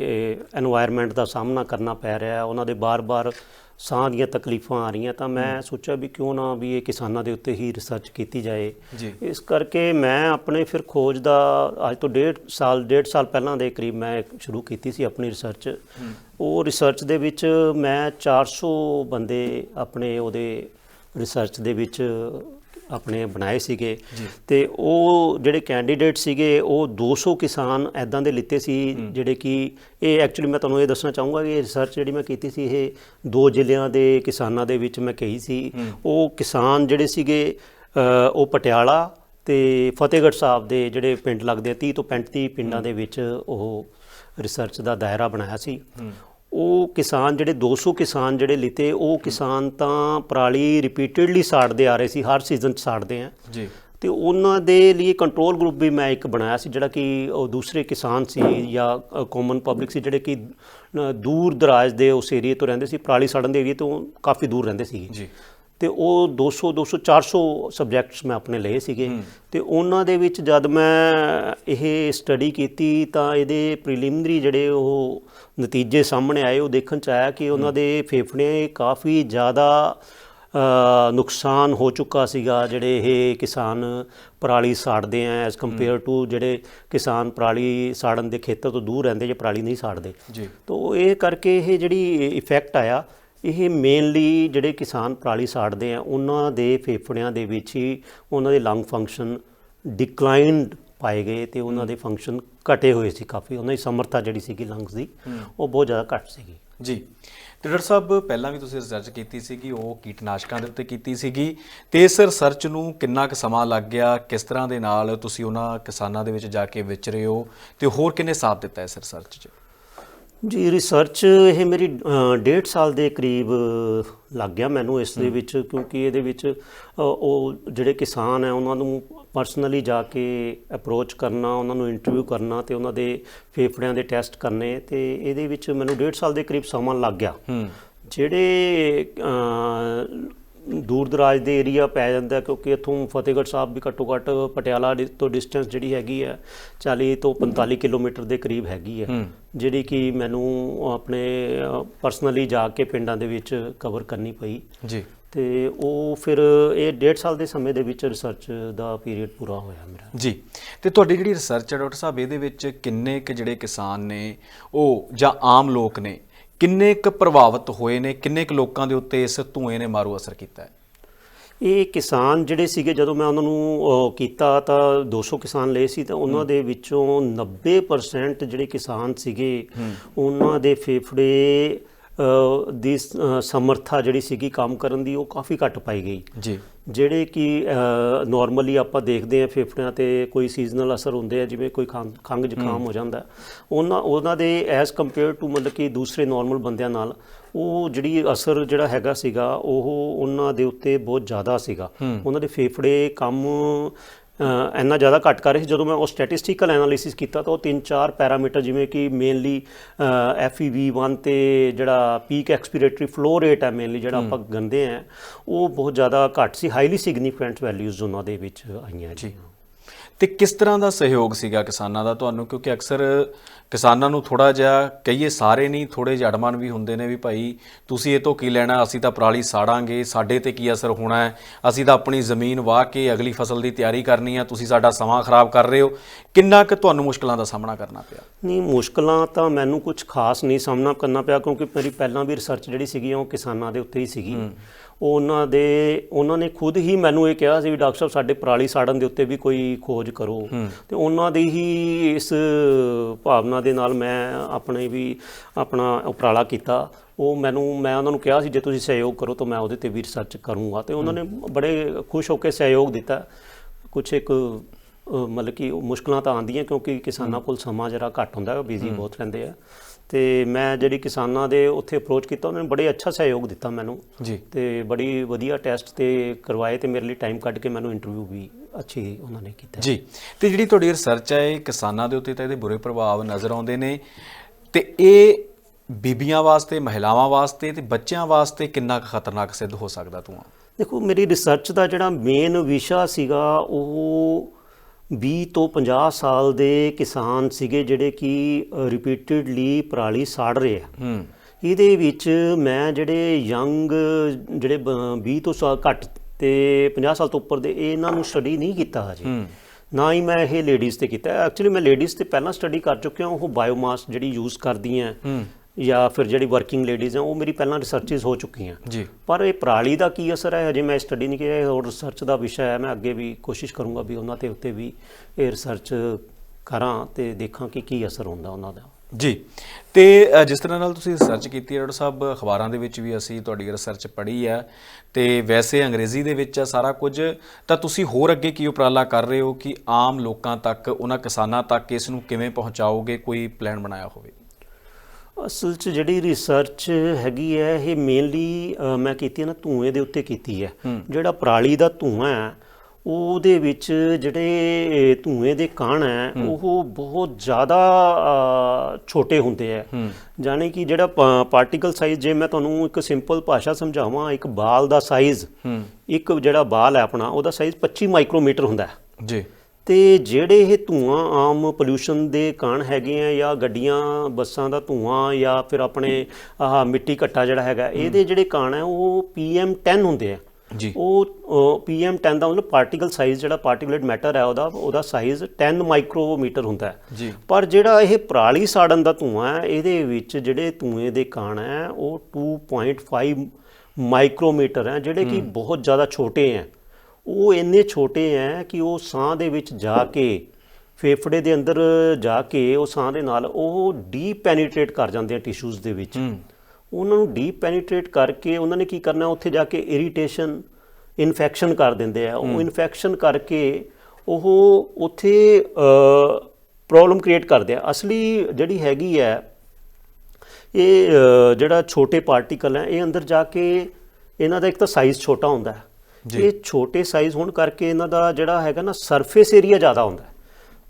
এনवायरमेंट ਦਾ ਸਾਹਮਣਾ ਕਰਨਾ ਪੈ ਰਿਹਾ ਹੈ ਉਹਨਾਂ ਦੇ ਬਾਰ-ਬਾਰ ਸਾਹ ਦੀਆਂ ਤਕਲੀਫਾਂ ਆ ਰਹੀਆਂ ਤਾਂ ਮੈਂ ਸੋਚਿਆ ਵੀ ਕਿਉਂ ਨਾ ਵੀ ਇਹ ਕਿਸਾਨਾਂ ਦੇ ਉੱਤੇ ਹੀ ਰਿਸਰਚ ਕੀਤੀ ਜਾਏ। ਇਸ ਕਰਕੇ ਮੈਂ ਆਪਣੇ ਫਿਰ ਖੋਜ ਦਾ ਅੱਜ ਤੋਂ ਡੇਢ ਸਾਲ ਡੇਢ ਸਾਲ ਪਹਿਲਾਂ ਦੇ ਕਰੀਬ ਮੈਂ ਸ਼ੁਰੂ ਕੀਤੀ ਸੀ ਆਪਣੀ ਰਿਸਰਚ ਉਹ ਰਿਸਰਚ ਦੇ ਵਿੱਚ ਮੈਂ 400 ਬੰਦੇ ਆਪਣੇ ਉਹਦੇ ਰਿਸਰਚ ਦੇ ਵਿੱਚ ਆਪਣੇ ਬਣਾਏ ਸੀਗੇ। ਤੇ ਉਹ ਜਿਹੜੇ ਕੈਂਡੀਡੇਟ ਸੀਗੇ ਉਹ 200 ਕਿਸਾਨ ਐਦਾਂ ਦੇ ਲਿੱਤੇ ਸੀ ਜਿਹੜੇ ਕਿ ਇਹ ਐਕਚੁਅਲੀ ਮੈਂ ਤੁਹਾਨੂੰ ਇਹ ਦੱਸਣਾ ਚਾਹੂੰਗਾ ਕਿ ਇਹ ਰਿਸਰਚ ਜਿਹੜੀ ਮੈਂ ਕੀਤੀ ਸੀ ਇਹ ਦੋ ਜ਼ਿਲ੍ਹਿਆਂ ਦੇ ਕਿਸਾਨਾਂ ਦੇ ਵਿੱਚ ਮੈਂ ਕਹੀ ਸੀ। ਉਹ ਕਿਸਾਨ ਜਿਹੜੇ ਸੀਗੇ ਉਹ ਪਟਿਆਲਾ ਤੇ ਫਤਿਹਗੜ੍ਹ ਸਾਹਿਬ ਦੇ ਜਿਹੜੇ ਪਿੰਡ ਲੱਗਦੇ ਆ 30 ਤੋਂ 35 ਪਿੰਡਾਂ ਦੇ ਵਿੱਚ ਉਹ ਰਿਸਰਚ ਦਾ ਦਾਇਰਾ ਬਣਾਇਆ ਸੀ। ਉਹ ਕਿਸਾਨ ਜਿਹੜੇ 200 ਕਿਸਾਨ ਜਿਹੜੇ ਲਿੱਤੇ ਉਹ ਕਿਸਾਨ ਤਾਂ ਪਰਾਲੀ ਰਿਪੀਟਡਲੀ ਸਾੜਦੇ ਆ ਰਹੇ ਸੀ ਹਰ ਸੀਜ਼ਨ 'ਚ ਸਾੜਦੇ ਆ।
ਜੀ।
ਤੇ ਉਹਨਾਂ ਦੇ ਲਈ ਕੰਟਰੋਲ ਗਰੁੱਪ ਵੀ ਮੈਂ ਇੱਕ ਬਣਾਇਆ ਸੀ ਜਿਹੜਾ ਕਿ ਉਹ ਦੂਸਰੇ ਕਿਸਾਨ ਸੀ ਜਾਂ ਕਾਮਨ ਪਬਲਿਕ ਸੀ ਜਿਹੜੇ ਕਿ ਦੂਰ ਦਰਾਜ ਦੇ ਉਸ ਏਰੀਏ ਤੋਂ ਰਹਿੰਦੇ ਸੀ ਪਰਾਲੀ ਸਾੜਨ ਦੇ ਏਰੀਏ ਤੋਂ ਕਾਫੀ ਦੂਰ ਰਹਿੰਦੇ ਸੀਗੇ।
ਜੀ।
ਤੇ ਉਹ 200 200 400 ਸਬਜੈਕਟਸ ਮੈਂ ਆਪਣੇ ਲਏ ਸੀਗੇ। ਤੇ ਉਹਨਾਂ ਦੇ ਵਿੱਚ ਜਦ ਮੈਂ ਇਹ ਸਟੱਡੀ ਕੀਤੀ ਤਾਂ ਇਹਦੇ ਪ੍ਰੀਲਿਮਿਨਰੀ ਜਿਹੜੇ ਉਹ ਨਤੀਜੇ ਸਾਹਮਣੇ ਆਏ ਉਹ ਦੇਖਣ ਚ ਆਇਆ ਕਿ ਉਹਨਾਂ ਦੇ ਫੇਫੜੇ ਕਾਫੀ ਜ਼ਿਆਦਾ ਨੁਕਸਾਨ ਹੋ ਚੁੱਕਾ ਸੀਗਾ। ਜਿਹੜੇ ਇਹ ਕਿਸਾਨ ਪਰਾਲੀ ਸਾੜਦੇ ਆ ਐਸ ਕੰਪੇਅਰ ਟੂ ਜਿਹੜੇ ਕਿਸਾਨ ਪਰਾਲੀ ਸਾੜਨ ਦੇ ਖੇਤਰ ਤੋਂ ਦੂਰ ਰਹਿੰਦੇ ਜੇ ਪਰਾਲੀ ਨਹੀਂ ਸਾੜਦੇ।
ਜੀ।
ਤੋ ਇਹ ਕਰਕੇ ਇਹ ਜਿਹੜੀ ਇਫੈਕਟ ਆਇਆ ਇਹ ਮੇਨਲੀ ਜਿਹੜੇ ਕਿਸਾਨ ਪਰਾਲੀ ਸਾੜਦੇ ਆ ਉਹਨਾਂ ਦੇ ਫੇਫੜਿਆਂ ਦੇ ਵਿੱਚ ਹੀ ਉਹਨਾਂ ਦੇ ਲੰਗ ਫੰਕਸ਼ਨ ਡਿਕਲਾਈਨਡ ਪਾਏ ਗਏ ਤੇ ਉਹਨਾਂ ਦੇ ਫੰਕਸ਼ਨ ਘਟੇ ਹੋਏ ਸੀ ਕਾਫੀ। ਉਹਨਾਂ ਦੀ ਸਮਰੱਥਾ ਜਿਹੜੀ ਸੀਗੀ ਲੰਗਸ ਦੀ ਉਹ ਬਹੁਤ ਜ਼ਿਆਦਾ ਘੱਟ ਸੀਗੀ।
ਜੀ। ਤੇ ਡਾਕਟਰ ਸਾਹਿਬ ਪਹਿਲਾਂ ਵੀ ਤੁਸੀਂ ਰਿਸਰਚ ਕੀਤੀ ਸੀਗੀ ਉਹ ਕੀਟਨਾਸ਼ਕਾਂ ਦੇ ਉੱਤੇ ਕੀਤੀ ਸੀਗੀ। ਤੇ ਇਸ ਰਿਸਰਚ ਨੂੰ ਕਿੰਨਾ ਕੁ ਸਮਾਂ ਲੱਗ ਗਿਆ? ਕਿਸ ਤਰ੍ਹਾਂ ਦੇ ਨਾਲ ਤੁਸੀਂ ਉਹਨਾਂ ਕਿਸਾਨਾਂ ਦੇ ਵਿੱਚ ਜਾ ਕੇ ਵਿਚਰੇ ਹੋ? ਤੇ ਹੋਰ ਕਿੰਨੇ ਸਾਥ ਦਿੱਤਾ ਇਸ ਰਿਸਰਚ 'ਚ?
ਜੀ ਰਿਸਰਚ ਇਹ ਮੇਰੀ ਡੇਢ ਸਾਲ ਦੇ ਕਰੀਬ ਲੱਗ ਗਿਆ ਮੈਨੂੰ ਇਸ ਦੇ ਵਿੱਚ ਕਿਉਂਕਿ ਇਹਦੇ ਵਿੱਚ ਉਹ ਜਿਹੜੇ ਕਿਸਾਨ ਹੈ ਉਹਨਾਂ ਨੂੰ ਪਰਸਨਲੀ ਜਾ ਕੇ ਅਪਰੋਚ ਕਰਨਾ ਉਹਨਾਂ ਨੂੰ ਇੰਟਰਵਿਊ ਕਰਨਾ ਤੇ ਉਹਨਾਂ ਦੇ ਫੇਫੜਿਆਂ ਦੇ ਟੈਸਟ ਕਰਨੇ ਤੇ ਇਹਦੇ ਵਿੱਚ ਮੈਨੂੰ ਡੇਢ ਸਾਲ ਦੇ ਕਰੀਬ ਸਮਾਂ ਲੱਗ ਗਿਆ। ਜਿਹੜੇ ਦੂਰ ਦਰਾਜ ਦੇ ਏਰੀਆ ਪੈ ਜਾਂਦਾ ਕਿਉਂਕਿ ਇੱਥੋਂ ਫਤਿਹਗੜ੍ਹ ਸਾਹਿਬ ਵੀ ਘੱਟੋ ਘੱਟ ਪਟਿਆਲਾ ਤੋਂ ਡਿਸਟੈਂਸ ਜਿਹੜੀ ਹੈਗੀ ਹੈ 40 ਤੋਂ 45 ਕਿਲੋਮੀਟਰ ਦੇ ਕਰੀਬ ਹੈਗੀ ਹੈ ਜਿਹੜੀ ਕਿ ਮੈਨੂੰ ਆਪਣੇ ਪਰਸਨਲੀ ਜਾ ਕੇ ਪਿੰਡਾਂ ਦੇ ਵਿੱਚ ਕਵਰ ਕਰਨੀ ਪਈ।
ਜੀ।
ਤੇ ਉਹ ਫਿਰ ਇਹ ਡੇਢ ਸਾਲ ਦੇ ਸਮੇਂ ਦੇ ਵਿੱਚ ਰਿਸਰਚ ਦਾ ਪੀਰੀਅਡ ਪੂਰਾ ਹੋਇਆ ਮੇਰਾ।
ਜੀ। ਤੇ ਤੁਹਾਡੀ ਜਿਹੜੀ ਰਿਸਰਚ ਹੈ ਡਾਕਟਰ ਸਾਹਿਬ ਇਹਦੇ ਵਿੱਚ ਕਿੰਨੇ ਕੁ ਜਿਹੜੇ ਕਿਸਾਨ ਨੇ ਉਹ ਜਾਂ ਆਮ ਲੋਕ ਨੇ ਕਿੰਨੇ ਕੁ ਪ੍ਰਭਾਵਿਤ ਹੋਏ ਨੇ ਕਿੰਨੇ ਕੁ ਲੋਕਾਂ ਦੇ ਉੱਤੇ ਇਸ ਧੂਏ ਨੇ ਮਾਰੂ ਅਸਰ ਕੀਤਾ ਹੈ?
ਇਹ ਕਿਸਾਨ ਜਿਹੜੇ ਸੀਗੇ ਜਦੋਂ ਮੈਂ ਉਹਨਾਂ ਨੂੰ ਕੀਤਾ ਤਾਂ 200 ਕਿਸਾਨ ਲਏ ਸੀ ਤਾਂ ਉਹਨਾਂ ਦੇ ਵਿੱਚੋਂ 90% ਜਿਹੜੇ ਕਿਸਾਨ ਸੀਗੇ ਉਹਨਾਂ ਦੇ ਫੇਫੜੇ ਦੀ ਸਮਰੱਥਾ ਜਿਹੜੀ ਸੀਗੀ ਕੰਮ ਕਰਨ ਦੀ ਉਹ ਕਾਫੀ ਘੱਟ ਪਾਈ ਗਈ।
ਜੀ।
ਜਿਹੜੇ ਕਿ ਨਾਰਮਲੀ ਆਪਾਂ ਦੇਖਦੇ ਆ ਫੇਫੜਿਆਂ ਤੇ ਕੋਈ ਸੀਜ਼ਨਲ ਅਸਰ ਹੁੰਦੇ ਆ ਜਿਵੇਂ ਕੋਈ ਖੰਘ ਜ਼ੁਕਾਮ ਹੋ। ਜਾਂਦਾ। ਉਹਨਾਂ ਉਹਨਾਂ ਦੇ ਐਸ ਕੰਪੇਅਰ ਟੂ ਮਤਲਬ ਕਿ ਦੂਸਰੇ ਨਾਰਮਲ ਬੰਦਿਆਂ ਨਾਲ ਉਹ ਜਿਹੜੀ ਅਸਰ ਜਿਹੜਾ ਹੈਗਾ ਸੀਗਾ ਉਹ ਉਹਨਾਂ ਦੇ ਉੱਤੇ ਬਹੁਤ ਜ਼ਿਆਦਾ ਸੀਗਾ। ਉਹਨਾਂ ਦੇ ਫੇਫੜੇ ਕੰਮ ਇੰਨਾ ਜ਼ਿਆਦਾ ਘੱਟ ਕਰ ਰਹੇ ਸੀ। ਜਦੋਂ ਮੈਂ ਉਹ ਸਟੈਟਿਸਟੀਕਲ ਐਨਾਲਿਸਿਸ ਕੀਤਾ ਤਾਂ ਉਹ ਤਿੰਨ ਚਾਰ ਪੈਰਾਮੀਟਰ ਜਿਵੇਂ ਕਿ ਮੇਨਲੀ FEV1 ਤੇ ਜਿਹੜਾ ਪੀਕ ਐਕਸਪੀਰੇਟਰੀ ਫਲੋ ਰੇਟ ਹੈ ਮੇਨਲੀ ਜਿਹੜਾ ਆਪਾਂ ਗੰਦੇ ਆ ਉਹ ਬਹੁਤ ਜ਼ਿਆਦਾ ਘੱਟ ਸੀ। ਹਾਈਲੀ ਸਿਗਨੀਫੀਕੈਂਟ ਵੈਲਿਊਜ਼ ਉਹਨਾਂ ਦੇ ਵਿੱਚ ਆਈਆਂ ਜੀ।
ਤੇ ਕਿਸ ਤਰ੍ਹਾਂ ਦਾ ਸਹਿਯੋਗ ਸੀਗਾ ਕਿਸਾਨਾਂ ਦਾ ਤੁਹਾਨੂੰ? ਕਿਉਂਕਿ ਅਕਸਰ ਕਿਸਾਨਾਂ ਨੂੰ ਥੋੜਾ ਜਿਹਾ ਕਹੀਏ ਸਾਰੇ ਨਹੀਂ ਥੋੜੇ ਜਿਹੇ ਅੜਮਨ ਵੀ ਹੁੰਦੇ ਨੇ ਵੀ ਭਾਈ ਤੁਸੀਂ ਇਹ ਤੋਂ ਕੀ ਲੈਣਾ? ਅਸੀਂ ਤਾਂ ਪਰਾਲੀ ਸਾੜਾਂਗੇ ਸਾਡੇ ਤੇ ਕੀ ਅਸਰ ਹੋਣਾ ਹੈ? ਅਸੀਂ ਤਾਂ ਆਪਣੀ ਜ਼ਮੀਨ ਵਾਹ ਕੇ ਅਗਲੀ ਫਸਲ ਦੀ ਤਿਆਰੀ ਕਰਨੀ ਆ ਤੁਸੀਂ ਸਾਡਾ ਸਮਾਂ ਖਰਾਬ ਕਰ ਰਹੇ ਹੋ। ਕਿੰਨਾ ਕੁ ਤੁਹਾਨੂੰ ਮੁਸ਼ਕਲਾਂ ਦਾ ਸਾਹਮਣਾ ਕਰਨਾ ਪਿਆ?
ਨਹੀਂ ਮੁਸ਼ਕਲਾਂ ਤਾਂ ਮੈਨੂੰ ਕੁਝ ਖਾਸ ਨਹੀਂ ਸਾਹਮਣਾ ਕਰਨਾ ਪਿਆ ਕਿਉਂਕਿ ਮੇਰੀ ਪਹਿਲਾਂ ਵੀ ਰਿਸਰਚ ਜਿਹੜੀ ਸੀਗੀ ਉਹ ਕਿਸਾਨਾਂ ਦੇ ਉੱਤੇ ਹੀ ਸੀਗੀ। ਉਹਨਾਂ ਦੇ ਉਹਨਾਂ ਨੇ ਖੁਦ ਹੀ ਮੈਨੂੰ ਇਹ ਕਿਹਾ ਸੀ ਵੀ ਡਾਕਟਰ ਸਾਹਿਬ ਸਾਡੇ ਪਰਾਲੀ ਸਾੜਨ ਦੇ ਉੱਤੇ ਵੀ ਕੋਈ ਖੋਜ ਕਰੋ। ਤੇ ਉਹਨਾਂ ਦੀ ਹੀ ਇਸ ਭਾਵਨਾ ਦੇ ਨਾਲ ਮੈਂ ਆਪਣੇ ਵੀ ਆਪਣਾ ਉਪਰਾਲਾ ਕੀਤਾ। ਉਹ ਮੈਨੂੰ ਮੈਂ ਉਹਨਾਂ ਨੂੰ ਕਿਹਾ ਸੀ ਜੇ ਤੁਸੀਂ ਸਹਿਯੋਗ ਕਰੋ ਤਾਂ ਮੈਂ ਉਹਦੇ ਤੇ ਵੀ ਰਿਸਰਚ ਕਰੂੰਗਾ। ਤੇ ਉਹਨਾਂ ਨੇ ਬੜੇ ਖੁਸ਼ ਹੋ ਕੇ ਸਹਿਯੋਗ ਦਿੱਤਾ। ਕੁਝ ਇੱਕ ਮਤਲਬ ਕਿ ਮੁਸ਼ਕਲਾਂ ਤਾਂ ਆਉਂਦੀਆਂ ਕਿਉਂਕਿ ਕਿਸਾਨਾਂ ਕੋਲ ਸਮਾਂ ਜਰਾ ਘੱਟ ਹੁੰਦਾ ਹੈ। ਬਿਜ਼ੀ ਬਹੁਤ ਰਹਿੰਦੇ ਆ। ਤੇ ਮੈਂ ਜਿਹੜੀ ਕਿਸਾਨਾਂ ਦੇ ਉੱਥੇ ਅਪਰੋਚ ਕੀਤਾ ਉਹਨਾਂ ਨੇ ਬੜੇ ਅੱਛਾ ਸਹਿਯੋਗ ਦਿੱਤਾ ਮੈਨੂੰ।
ਜੀ।
ਤੇ ਬੜੀ ਵਧੀਆ ਟੈਸਟ ਤੇ ਕਰਵਾਏ ਤੇ ਮੇਰੇ ਲਈ ਟਾਈਮ ਕੱਢ ਕੇ ਮੈਨੂੰ ਇੰਟਰਵਿਊ ਵੀ ਅੱਛੀ ਉਹਨਾਂ ਨੇ ਕੀਤਾ।
ਜੀ। ਤੇ ਜਿਹੜੀ ਤੁਹਾਡੀ ਰਿਸਰਚ ਹੈ ਇਹ ਕਿਸਾਨਾਂ ਦੇ ਉੱਤੇ ਤਾਂ ਇਹਦੇ ਬੁਰੇ ਪ੍ਰਭਾਵ ਨਜ਼ਰ ਆਉਂਦੇ ਨੇ। ਤੇ ਇਹ ਬੀਬੀਆਂ ਵਾਸਤੇ ਮਹਿਲਾਵਾਂ ਵਾਸਤੇ ਤੇ ਬੱਚਿਆਂ ਵਾਸਤੇ ਕਿੰਨਾ ਖਤਰਨਾਕ ਸਿੱਧ ਹੋ ਸਕਦਾ ਧੂਆਂ?
ਦੇਖੋ ਮੇਰੀ ਰਿਸਰਚ ਦਾ ਜਿਹੜਾ ਮੇਨ ਵਿਸ਼ਾ ਸੀਗਾ ਉਹ 20 ਤੋਂ 50 ਸਾਲ ਦੇ ਕਿਸਾਨ ਸੀਗੇ ਜਿਹੜੇ ਕਿ ਰਿਪੀਟਡਲੀ ਪਰਾਲੀ ਸਾੜ ਰਹੇ ਆ।
ਹੂੰ।
ਇਹਦੇ ਵਿੱਚ ਮੈਂ ਜਿਹੜੇ ਯੰਗ ਜਿਹੜੇ ਬ- 20 ਤੋਂ ਸਾਲ ਘੱਟ ਤੇ 50 ਸਾਲ ਤੋਂ ਉੱਪਰ ਦੇ ਇਹ ਇਹਨਾਂ ਨੂੰ ਸਟੱਡੀ ਨਹੀਂ ਕੀਤਾ ਹਜੇ। ਨਾ ਹੀ ਮੈਂ ਇਹ ਲੇਡੀਜ਼ ਤੇ ਕੀਤਾ। ਐਕਚੁਅਲੀ ਮੈਂ ਲੇਡੀਜ਼ ਤੇ ਪਹਿਲਾਂ ਸਟੱਡੀ ਕਰ ਚੁੱਕਿਆ ਉਹ ਬਾਇਓਮਾਸ ਜਿਹੜੀ ਯੂਜ਼ ਕਰਦੀਆਂ।
ਹੂੰ।
ਜਾਂ ਫਿਰ ਜਿਹੜੀ ਵਰਕਿੰਗ ਲੇਡੀਜ਼ ਆ ਉਹ ਮੇਰੀ ਪਹਿਲਾਂ ਰਿਸਰਚਸ ਹੋ ਚੁੱਕੀਆਂ।
ਜੀ।
ਪਰ ਇਹ ਪਰਾਲੀ ਦਾ ਕੀ ਅਸਰ ਹੈ? ਹਜੇ ਮੈਂ ਸਟੱਡੀ ਨਹੀਂ ਕੀਤਾ ਹੋਰ ਰਿਸਰਚ ਦਾ ਵਿਸ਼ਾ ਹੈ। ਮੈਂ ਅੱਗੇ ਵੀ ਕੋਸ਼ਿਸ਼ ਕਰੂੰਗਾ ਵੀ ਉਹਨਾਂ ਤੇ ਉੱਤੇ ਵੀ ਇਹ ਰਿਸਰਚ ਕਰਾਂ ਤੇ ਦੇਖਾਂ ਕਿ ਕੀ ਅਸਰ ਹੁੰਦਾ ਉਹਨਾਂ ਦਾ।
ਜੀ। ਤੇ ਜਿਸ ਤਰ੍ਹਾਂ ਨਾਲ ਤੁਸੀਂ ਰਿਸਰਚ ਕੀਤੀ ਹੈ ਡਾਕਟਰ ਸਾਹਿਬ ਅਖਬਾਰਾਂ ਦੇ ਵਿੱਚ ਵੀ ਅਸੀਂ ਤੁਹਾਡੀ ਰਿਸਰਚ ਪੜ੍ਹੀ ਹੈ। ਤੇ ਵੈਸੇ ਅੰਗਰੇਜ਼ੀ ਦੇ ਵਿੱਚ ਹੈ ਸਾਰਾ ਕੁਝ ਤਾਂ ਤੁਸੀਂ ਹੋਰ ਅੱਗੇ ਕੀ ਉਪਰਾਲਾ ਕਰ ਰਹੇ ਹੋ ਕਿ ਆਮ ਲੋਕਾਂ ਤੱਕ ਉਹਨਾਂ ਕਿਸਾਨਾਂ ਤੱਕ ਇਸ ਨੂੰ ਕਿਵੇਂ ਪਹੁੰਚਾਓਗੇ? ਕੋਈ ਪਲਾਨ ਬਣਾਇਆ ਹੋਵੇ।
ਅਸਲ 'ਚ ਜਿਹੜੀ ਰਿਸਰਚ ਹੈਗੀ ਹੈ ਇਹ ਮੇਨਲੀ ਮੈਂ ਕੀਤੀ ਹੈ ਨਾ ਧੂਏ ਦੇ ਉੱਤੇ ਕੀਤੀ ਹੈ। ਜਿਹੜਾ ਪਰਾਲੀ ਦਾ ਧੂਆਂ ਹੈ ਉਹਦੇ ਵਿੱਚ ਜਿਹੜੇ ਧੂਏ ਦੇ ਕਣ ਹੈ ਉਹ ਬਹੁਤ ਜ਼ਿਆਦਾ ਛੋਟੇ ਹੁੰਦੇ ਆ ਜਾਣੀ ਕਿ ਜਿਹੜਾ ਪਾਰਟੀਕਲ ਸਾਈਜ਼ ਜੇ ਮੈਂ ਤੁਹਾਨੂੰ ਇੱਕ ਸਿੰਪਲ ਭਾਸ਼ਾ ਸਮਝਾਵਾਂ ਇੱਕ ਬਾਲ ਦਾ ਸਾਈਜ਼ ਇੱਕ ਜਿਹੜਾ ਬਾਲ ਹੈ ਆਪਣਾ ਉਹਦਾ ਸਾਈਜ਼ 25 ਮਾਈਕਰੋਮੀਟਰ ਹੁੰਦਾ ਹੈ।
ਜੀ।
ਤੇ ਜਿਹੜੇ ਇਹ ਧੂਆਂ ਆਮ ਪੋਲੂਸ਼ਨ ਦੇ ਕਾਰਨ ਹੈਗੇ ਆ ਜਾਂ ਗੱਡੀਆਂ ਬੱਸਾਂ ਦਾ ਧੂਆਂ ਜਾਂ ਫਿਰ ਆਪਣੇ ਆਹ ਮਿੱਟੀ ਘੱਟਾ ਜਿਹੜਾ ਹੈਗਾ ਇਹਦੇ ਜਿਹੜੇ ਕਾਰਨ ਹੈ ਉਹ PM10 ਹੁੰਦੇ ਆ।
ਜੀ।
ਉਹ PM10 ਦਾ ਮਤਲਬ ਪਾਰਟੀਕਲ ਸਾਈਜ਼ ਜਿਹੜਾ ਪਾਰਟੀਕੂਲੇਟ ਮੈਟਰ ਹੈ ਉਹਦਾ ਉਹਦਾ ਸਾਈਜ਼ 10 ਮਾਈਕਰੋਮੀਟਰ ਹੁੰਦਾ ਹੈ। ਪਰ ਜਿਹੜਾ ਇਹ ਪਰਾਲੀ ਸਾੜਨ ਦਾ ਧੂਆਂ ਹੈ ਇਹਦੇ ਵਿੱਚ ਜਿਹੜੇ ਧੂਏ ਦੇ ਕਣ ਹੈ ਉਹ 2.5 ਮਾਈਕਰੋਮੀਟਰ ਹੈ ਜਿਹੜੇ ਕਿ ਬਹੁਤ ਜ਼ਿਆਦਾ ਛੋਟੇ ਹੈ। ਉਹ ਇੰਨੇ ਛੋਟੇ ਹੈ ਕਿ ਉਹ ਸਾਹ ਦੇ ਵਿੱਚ ਜਾ ਕੇ ਫੇਫੜੇ ਦੇ ਅੰਦਰ ਜਾ ਕੇ ਉਹ ਸਾਹ ਦੇ ਨਾਲ ਉਹ ਡੀਪ ਪੈਨੀਟ੍ਰੇਟ ਕਰ ਜਾਂਦੇ ਆ ਟਿਸ਼ੂਜ਼ ਦੇ ਵਿੱਚ। ਉਹਨਾਂ ਨੂੰ ਡੀਪ ਪੈਨੀਟ੍ਰੇਟ ਕਰਕੇ ਉਹਨਾਂ ਨੇ ਕੀ ਕਰਨਾ ਉੱਥੇ ਜਾ ਕੇ ਇਰੀਟੇਸ਼ਨ ਇਨਫੈਕਸ਼ਨ ਕਰ ਦਿੰਦੇ ਆ। ਉਹ ਇਨਫੈਕਸ਼ਨ ਕਰਕੇ ਉਹ ਉੱਥੇ ਪ੍ਰੋਬਲਮ ਕ੍ਰੀਏਟ ਕਰਦੇ ਆ। ਅਸਲੀ ਜਿਹੜੀ ਹੈਗੀ ਹੈ ਇਹ ਜਿਹੜਾ ਛੋਟੇ ਪਾਰਟੀਕਲ ਹੈ ਇਹ ਅੰਦਰ ਜਾ ਕੇ ਇਹਨਾਂ ਦਾ ਇੱਕ ਤਾਂ ਸਾਈਜ਼ ਛੋਟਾ ਹੁੰਦਾ। ਹੈ। ਇਹ ਛੋਟੇ ਸਾਈਜ਼ ਹੋਣ ਕਰਕੇ ਇਹਨਾਂ ਦਾ ਜਿਹੜਾ ਹੈਗਾ ਨਾ ਸਰਫੇਸ ਏਰੀਆ ਜ਼ਿਆਦਾ ਹੁੰਦਾ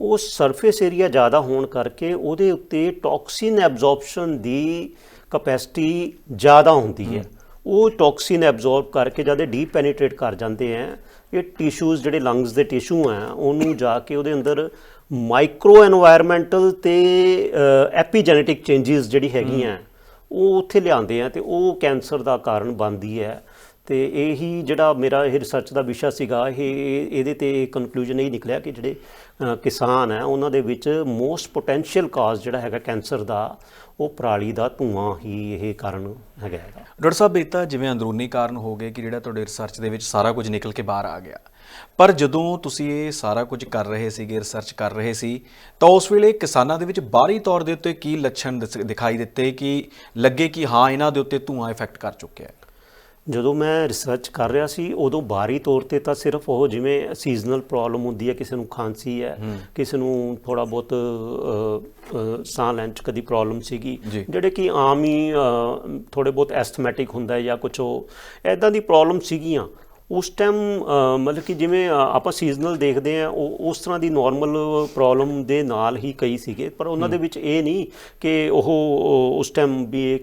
ਉਹ ਸਰਫੇਸ ਏਰੀਆ ਜ਼ਿਆਦਾ ਹੋਣ ਕਰਕੇ ਉਹਦੇ ਉੱਤੇ ਟੌਕਸਿਨ ਐਬਜ਼ੌਰਪਸ਼ਨ ਦੀ ਕਪੈਸਿਟੀ ਜ਼ਿਆਦਾ ਹੁੰਦੀ ਹੈ। ਉਹ ਟੌਕਸਿਨ ਐਬਜ਼ੋਰਬ ਕਰਕੇ ਜਦ ਇਹ ਡੀਪ ਪੈਨੀਟ੍ਰੇਟ ਕਰ ਜਾਂਦੇ ਆ ਇਹ ਟਿਸ਼ੂਜ਼ ਜਿਹੜੇ ਲੰਗਸ ਦੇ ਟਿਸ਼ੂ ਆ ਉਹਨੂੰ ਜਾ ਕੇ ਉਹਦੇ ਅੰਦਰ ਮਾਈਕਰੋ এনवायरमेंटਲ ਤੇ ਐਪੀਜੈਨੇਟਿਕ ਚੇਂजेस ਜਿਹੜੀ ਹੈਗੀਆਂ ਉਹ ਉੱਥੇ ਲਿਆਉਂਦੇ ਆ ਤੇ ਉਹ ਕੈਂਸਰ ਦਾ ਕਾਰਨ ਬਣਦੀ ਹੈ। ਤੇ ਇਹੀ ਜਿਹੜਾ ਮੇਰਾ ਇਹ ਰਿਸਰਚ ਦਾ ਵਿਸ਼ਾ ਸੀਗਾ, ਇਹ ਇਹਦੇ ਤੇ ਕਨਕਲੂਜਨ ਇਹ ਨਿਕਲਿਆ ਕਿ ਜਿਹੜੇ ਕਿਸਾਨ ਹੈ, ਉਹਨਾਂ ਦੇ ਵਿੱਚ ਮੋਸਟ ਪੋਟੈਂਸ਼ੀਅਲ ਕਾਜ਼ ਜਿਹੜਾ ਹੈਗਾ ਕੈਂਸਰ ਦਾ, ਉਹ ਪਰਾਲੀ ਦਾ ਧੂਆਂ ਹੀ ਇਹ ਕਾਰਨ ਹੈਗਾ ਹੈਗਾ।
ਡਾਕਟਰ ਸਾਹਿਬ, ਇਹ ਤਾਂ ਜਿਵੇਂ ਅੰਦਰੂਨੀ ਕਾਰਨ ਹੋ ਗਏ ਕਿ ਜਿਹੜਾ ਤੁਹਾਡੇ ਰਿਸਰਚ ਦੇ ਵਿੱਚ ਸਾਰਾ ਕੁਝ ਨਿਕਲ ਕੇ ਬਾਹਰ ਆ ਗਿਆ। ਪਰ ਜਦੋਂ ਤੁਸੀਂ ਇਹ ਸਾਰਾ ਕੁਝ ਕਰ ਰਹੇ ਸੀਗੇ ਰਿਸਰਚ ਕਰ ਰਹੇ ਸੀ, ਤਾਂ ਉਸ ਵੇਲੇ ਕਿਸਾਨਾਂ ਦੇ ਵਿੱਚ ਬਾਹਰੀ ਤੌਰ ਦੇ ਉੱਤੇ ਕੀ ਲੱਛਣ ਦਿਸ- ਦਿਖਾਈ ਦਿੱਤੇ ਕਿ ਲੱਗੇ ਕਿ ਹਾਂ, ਇਹਨਾਂ ਦੇ ਉੱਤੇ ਧੂਆਂ ਇਫੈਕਟ ਕਰ ਚੁੱਕਿਆ ਹੈ?
ਜਦੋਂ ਮੈਂ ਰਿਸਰਚ ਕਰ ਰਿਹਾ ਸੀ ਉਦੋਂ ਬਾਹਰੀ ਤੌਰ ਤੇ ਤਾਂ ਸਿਰਫ ਉਹ ਜਿਵੇਂ ਸੀਜ਼ਨਲ ਪ੍ਰੋਬਲਮ ਹੁੰਦੀ ਹੈ ਕਿਸੇ ਨੂੰ ਖਾਂਸੀ ਹੈ ਕਿਸੇ ਨੂੰ ਥੋੜਾ ਬਹੁਤ ਸਾਹ ਲੈਣ ਚ ਕਦੀ ਪ੍ਰੋਬਲਮ ਸੀਗੀ। ਜਿਹੜੇ ਕਿ ਆਮ ਹੀ ਥੋੜੇ ਬਹੁਤ ਐਸਥਮੈਟਿਕ ਹੁੰਦਾ ਹੈ ਜਾਂ ਕੁਝ ਉਹ ਐਦਾਂ ਦੀ ਪ੍ਰੋਬਲਮ ਸੀਗੀਆਂ। ਉਸ ਟਾਈਮ ਮਤਲਬ ਕਿ ਜਿਵੇਂ ਆਪਾਂ ਸੀਜ਼ਨਲ ਦੇਖਦੇ ਆ ਉਹ ਉਸ ਤਰ੍ਹਾਂ ਦੀ ਨਾਰਮਲ ਪ੍ਰੋਬਲਮ ਦੇ ਨਾਲ ਹੀ ਕਈ ਸੀਗੇ। ਪਰ ਉਹਨਾਂ ਦੇ ਵਿੱਚ ਇਹ ਨਹੀਂ ਕਿ ਉਹ ਉਸ ਟਾਈਮ ਵੀ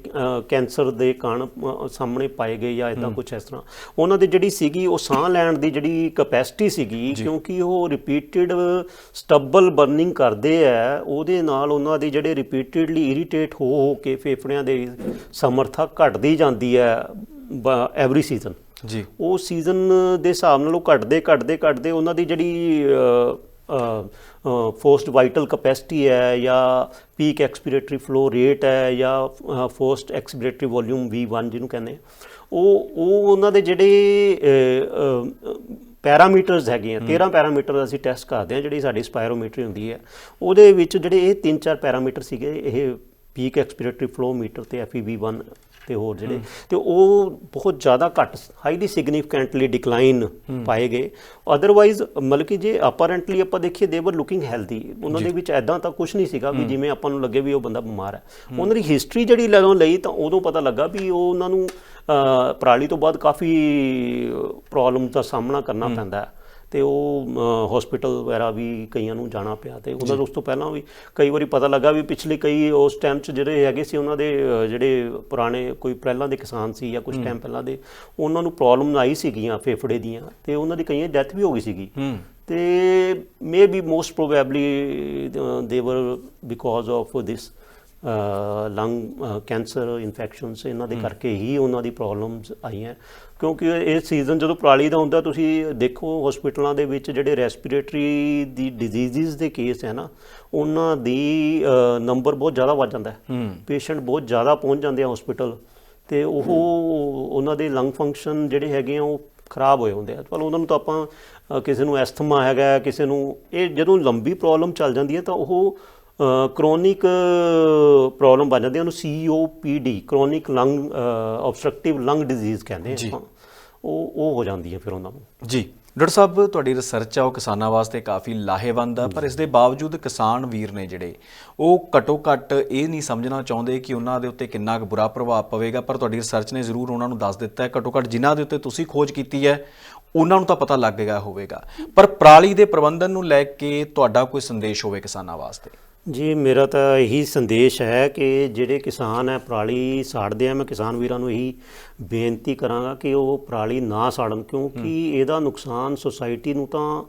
ਕੈਂਸਰ ਦੇ ਕਾਰਨ ਸਾਹਮਣੇ ਪਾਏ ਗਏ ਜਾਂ ਇਦਾਂ ਕੁਝ ਇਸ ਤਰ੍ਹਾਂ। ਉਹਨਾਂ ਦੀ ਜਿਹੜੀ ਸੀਗੀ ਉਹ ਸਾਹ ਲੈਣ ਦੀ ਜਿਹੜੀ ਕਪੈਸਿਟੀ ਸੀਗੀ ਕਿਉਂਕਿ ਉਹ ਰਿਪੀਟਿਡ ਸਟੱਬਲ ਬਰਨਿੰਗ ਕਰਦੇ ਆ ਉਹਦੇ ਨਾਲ ਉਹਨਾਂ ਦੀ ਜਿਹੜੇ ਰਿਪੀਟਿਡਲੀ ਇਰੀਟੇਟ ਹੋ ਹੋ ਕੇ ਫੇਫੜਿਆਂ ਦੇ ਸਮਰੱਥਾ ਘਟਦੀ ਜਾਂਦੀ ਹੈ ਐਵਰੀ ਸੀਜ਼ਨ
ਜੀ।
ਉਹ ਸੀਜ਼ਨ ਦੇ ਹਿਸਾਬ ਨਾਲ ਉਹ ਘਟਦੇ ਘਟਦੇ ਘਟਦੇ ਉਹਨਾਂ ਦੀ ਜਿਹੜੀ ਫੋਰਸਡ ਵਾਈਟਲ ਕਪੈਸਿਟੀ ਹੈ ਜਾਂ ਪੀਕ ਐਕਸਪੀਰੇਟਰੀ ਫਲੋ ਰੇਟ ਹੈ ਜਾਂ ਫੋਰਸਡ ਐਕਸਪੀਰੇਟਰੀ ਵੋਲਿਊਮ V1 ਜਿਹਨੂੰ ਕਹਿੰਦੇ ਉਹ ਉਹ ਉਹਨਾਂ ਦੇ ਜਿਹੜੇ ਪੈਰਾਮੀਟਰਸ ਹੈਗੇ ਆ 13 ਪੈਰਾਮੀਟਰ ਅਸੀਂ ਟੈਸਟ ਕਰਦੇ ਆ ਜਿਹੜੀ ਸਾਡੀ ਸਪਾਇਰੋਮੀਟਰੀ ਹੁੰਦੀ ਹੈ। ਉਹਦੇ ਵਿੱਚ ਜਿਹੜੇ ਇਹ ਤਿੰਨ ਚਾਰ ਪੈਰਾਮੀਟਰ ਸੀਗੇ ਇਹ ਪੀਕ ਐਕਸਪੀਰੇਟਰੀ ਫਲੋ ਮੀਟਰ ਤੇ FEV1 ਤੇ ਹੋਰ ਜਿਹੜੇ ਤੇ ਉਹ ਬਹੁਤ ਜ਼ਿਆਦਾ ਘੱਟ ਹਾਈਲੀ ਸਿਗਨੀਫੀਕੈਂਟਲੀ ਡਿਕਲਾਈਨ ਪਾਏ ਗਏ। ਅਦਰਵਾਈਜ਼ ਮਤਲਬ ਕਿ ਜੇ ਅਪਰੈਂਟਲੀ ਆਪਾਂ ਦੇਖੀਏ ਦੇ ਵਰ ਲੁਕਿੰਗ ਹੈਲਦੀ ਉਹਨਾਂ ਦੇ ਵਿੱਚ ਐਦਾਂ ਤਾਂ ਕੁਝ ਨਹੀਂ ਸੀਗਾ ਵੀ ਜਿਵੇਂ ਆਪਾਂ ਨੂੰ ਲੱਗੇ ਵੀ ਉਹ ਬੰਦਾ ਬਿਮਾਰ ਹੈ। ਉਹਨਾਂ ਦੀ ਹਿਸਟਰੀ ਜਿਹੜੀ ਜਦੋਂ ਲਈ ਤਾਂ ਉਦੋਂ ਪਤਾ ਲੱਗਾ ਵੀ ਉਹ ਉਹਨਾਂ ਨੂੰ ਪਰਾਲੀ ਤੋਂ ਬਾਅਦ ਕਾਫੀ ਪ੍ਰੋਬਲਮ ਦਾ ਸਾਹਮਣਾ ਕਰਨਾ ਪੈਂਦਾ ਹੈ। ਤੇ ਉਹ ਹਸਪੀਟਲ ਵਗੈਰਾ ਵੀ ਕਈਆਂ ਨੂੰ ਜਾਣਾ ਪਿਆ ਤੇ ਉਹਨਾਂ ਉਸ ਤੋਂ ਪਹਿਲਾਂ ਵੀ ਕਈ ਵਾਰੀ ਪਤਾ ਲੱਗਾ ਵੀ ਪਿਛਲੇ ਕਈ ਉਸ ਟਾਈਮ 'ਚ ਜਿਹੜੇ ਹੈਗੇ ਸੀ ਉਹਨਾਂ ਦੇ ਜਿਹੜੇ ਪੁਰਾਣੇ ਕੋਈ ਪਹਿਲਾਂ ਦੇ ਕਿਸਾਨ ਸੀ ਜਾਂ ਕੁਝ ਟਾਈਮ ਪਹਿਲਾਂ ਦੇ ਉਹਨਾਂ ਨੂੰ ਪ੍ਰੋਬਲਮ ਆਈ ਸੀਗੀਆਂ ਫੇਫੜੇ ਦੀਆਂ ਤੇ ਉਹਨਾਂ ਦੀ ਕਈਆਂ ਡੈਥ ਵੀ ਹੋ ਗਈ ਸੀਗੀ। ਤੇ ਮੇ ਬੀ ਮੋਸਟ ਪ੍ਰੋਬੈਬਲੀ ਦੇ ਵਰ ਬਿਕੋਜ਼ ਆਫ ਦਿਸ ਲੰਗ ਕੈਂਸਰ ਇਨਫੈਕਸ਼ਨਸ ਇਹਨਾਂ ਦੇ ਕਰਕੇ ਹੀ ਉਹਨਾਂ ਦੀ ਪ੍ਰੋਬਲਮਸ ਆਈਆਂ। ਕਿਉਂਕਿ ਇਹ ਸੀਜ਼ਨ ਜਦੋਂ ਪਰਾਲੀ ਦਾ ਹੁੰਦਾ ਤੁਸੀਂ ਦੇਖੋ ਹਸਪੀਟਲਾਂ ਦੇ ਵਿੱਚ ਜਿਹੜੇ ਰੈਸਪੀਰੇਟਰੀ ਦੀ ਡਿਜ਼ੀਜ਼ਸ ਦੇ ਕੇਸ ਹੈ ਨਾ ਉਹਨਾਂ ਦੀ ਨੰਬਰ ਬਹੁਤ ਜ਼ਿਆਦਾ ਵੱਧ ਜਾਂਦਾ ਹੈ। ਪੇਸ਼ੈਂਟ ਬਹੁਤ ਜ਼ਿਆਦਾ ਪਹੁੰਚ ਜਾਂਦੇ ਆ ਹਸਪੀਟਲ ਤੇ ਉਹ ਉਹਨਾਂ ਦੇ ਲੰਗ ਫੰਕਸ਼ਨ ਜਿਹੜੇ ਹੈਗੇ ਆ ਉਹ ਖਰਾਬ ਹੋਏ ਹੁੰਦੇ ਆ। ਪਰ ਉਹਨਾਂ ਨੂੰ ਤਾਂ ਆਪਾਂ ਕਿਸੇ ਨੂੰ ਐਸਥਮਾ ਹੈਗਾ ਕਿਸੇ ਨੂੰ ਇਹ ਜਦੋਂ ਲੰਬੀ ਪ੍ਰੋਬਲਮ ਚੱਲ ਜਾਂਦੀ ਹੈ ਤਾਂ ਉਹ ਕ੍ਰੋਨਿਕ ਪ੍ਰੋਬਲਮ ਬਣ ਜਾਂਦੀ ਹੈ। ਉਹਨੂੰ ਸੀਓਪੀਡੀ ਕ੍ਰੋਨਿਕ ਲੰਗ ਆਬਸਟ੍ਰਕਟਿਵ ਲੰਗ ਡਿਜ਼ੀਜ਼ ਕਹਿੰਦੇ ਆ। ਉਹ ਉਹ ਹੋ ਜਾਂਦੀ ਹੈ ਫਿਰ ਉਹਨਾਂ ਨੂੰ।
ਜੀ। ਡਾਕਟਰ ਸਾਹਿਬ ਤੁਹਾਡੀ ਰਿਸਰਚ ਆ ਉਹ ਕਿਸਾਨਾਂ ਵਾਸਤੇ ਕਾਫੀ ਲਾਹੇਵੰਦ ਆ ਪਰ ਇਸ ਦੇ ਬਾਵਜੂਦ ਕਿਸਾਨ ਵੀਰ ਨੇ ਜਿਹੜੇ ਉਹ ਘਟੋ ਘੱਟ ਇਹ ਨਹੀਂ ਸਮਝਣਾ ਚਾਹੁੰਦੇ ਕਿ ਉਹਨਾਂ ਦੇ ਉੱਤੇ ਕਿੰਨਾ ਕੁ ਬੁਰਾ ਪ੍ਰਭਾਵ ਪਵੇਗਾ ਪਰ ਤੁਹਾਡੀ ਰਿਸਰਚ ਨੇ ਜ਼ਰੂਰ ਉਹਨਾਂ ਨੂੰ ਦੱਸ ਦਿੱਤਾ ਹੈ ਘਟੋ ਘੱਟ ਜਿਨ੍ਹਾਂ ਦੇ ਉੱਤੇ ਤੁਸੀਂ ਖੋਜ ਕੀਤੀ ਹੈ ਉਹਨਾਂ ਨੂੰ ਤਾਂ ਪਤਾ ਲੱਗ ਗਿਆ ਹੋਵੇਗਾ। ਪਰ ਪਰਾਲੀ ਦੇ ਪ੍ਰਬੰਧਨ ਨੂੰ ਲੈ ਕੇ ਤੁਹਾਡਾ ਕੋਈ ਸੰਦੇਸ਼ ਹੋਵੇ ਕਿਸਾਨਾਂ ਵਾਸਤੇ?
ਜੀ ਮੇਰਾ ਤਾਂ ਇਹੀ ਸੰਦੇਸ਼ ਹੈ ਕਿ ਜਿਹੜੇ ਕਿਸਾਨ ਹੈ ਪਰਾਲੀ ਸਾੜਦੇ ਆ ਮੈਂ ਕਿਸਾਨ ਵੀਰਾਂ ਨੂੰ ਇਹੀ ਬੇਨਤੀ ਕਰਾਂਗਾ ਕਿ ਉਹ ਪਰਾਲੀ ਨਾ ਸਾੜਨ ਕਿਉਂਕਿ ਇਹਦਾ ਨੁਕਸਾਨ ਸੁਸਾਇਟੀ ਨੂੰ ਤਾਂ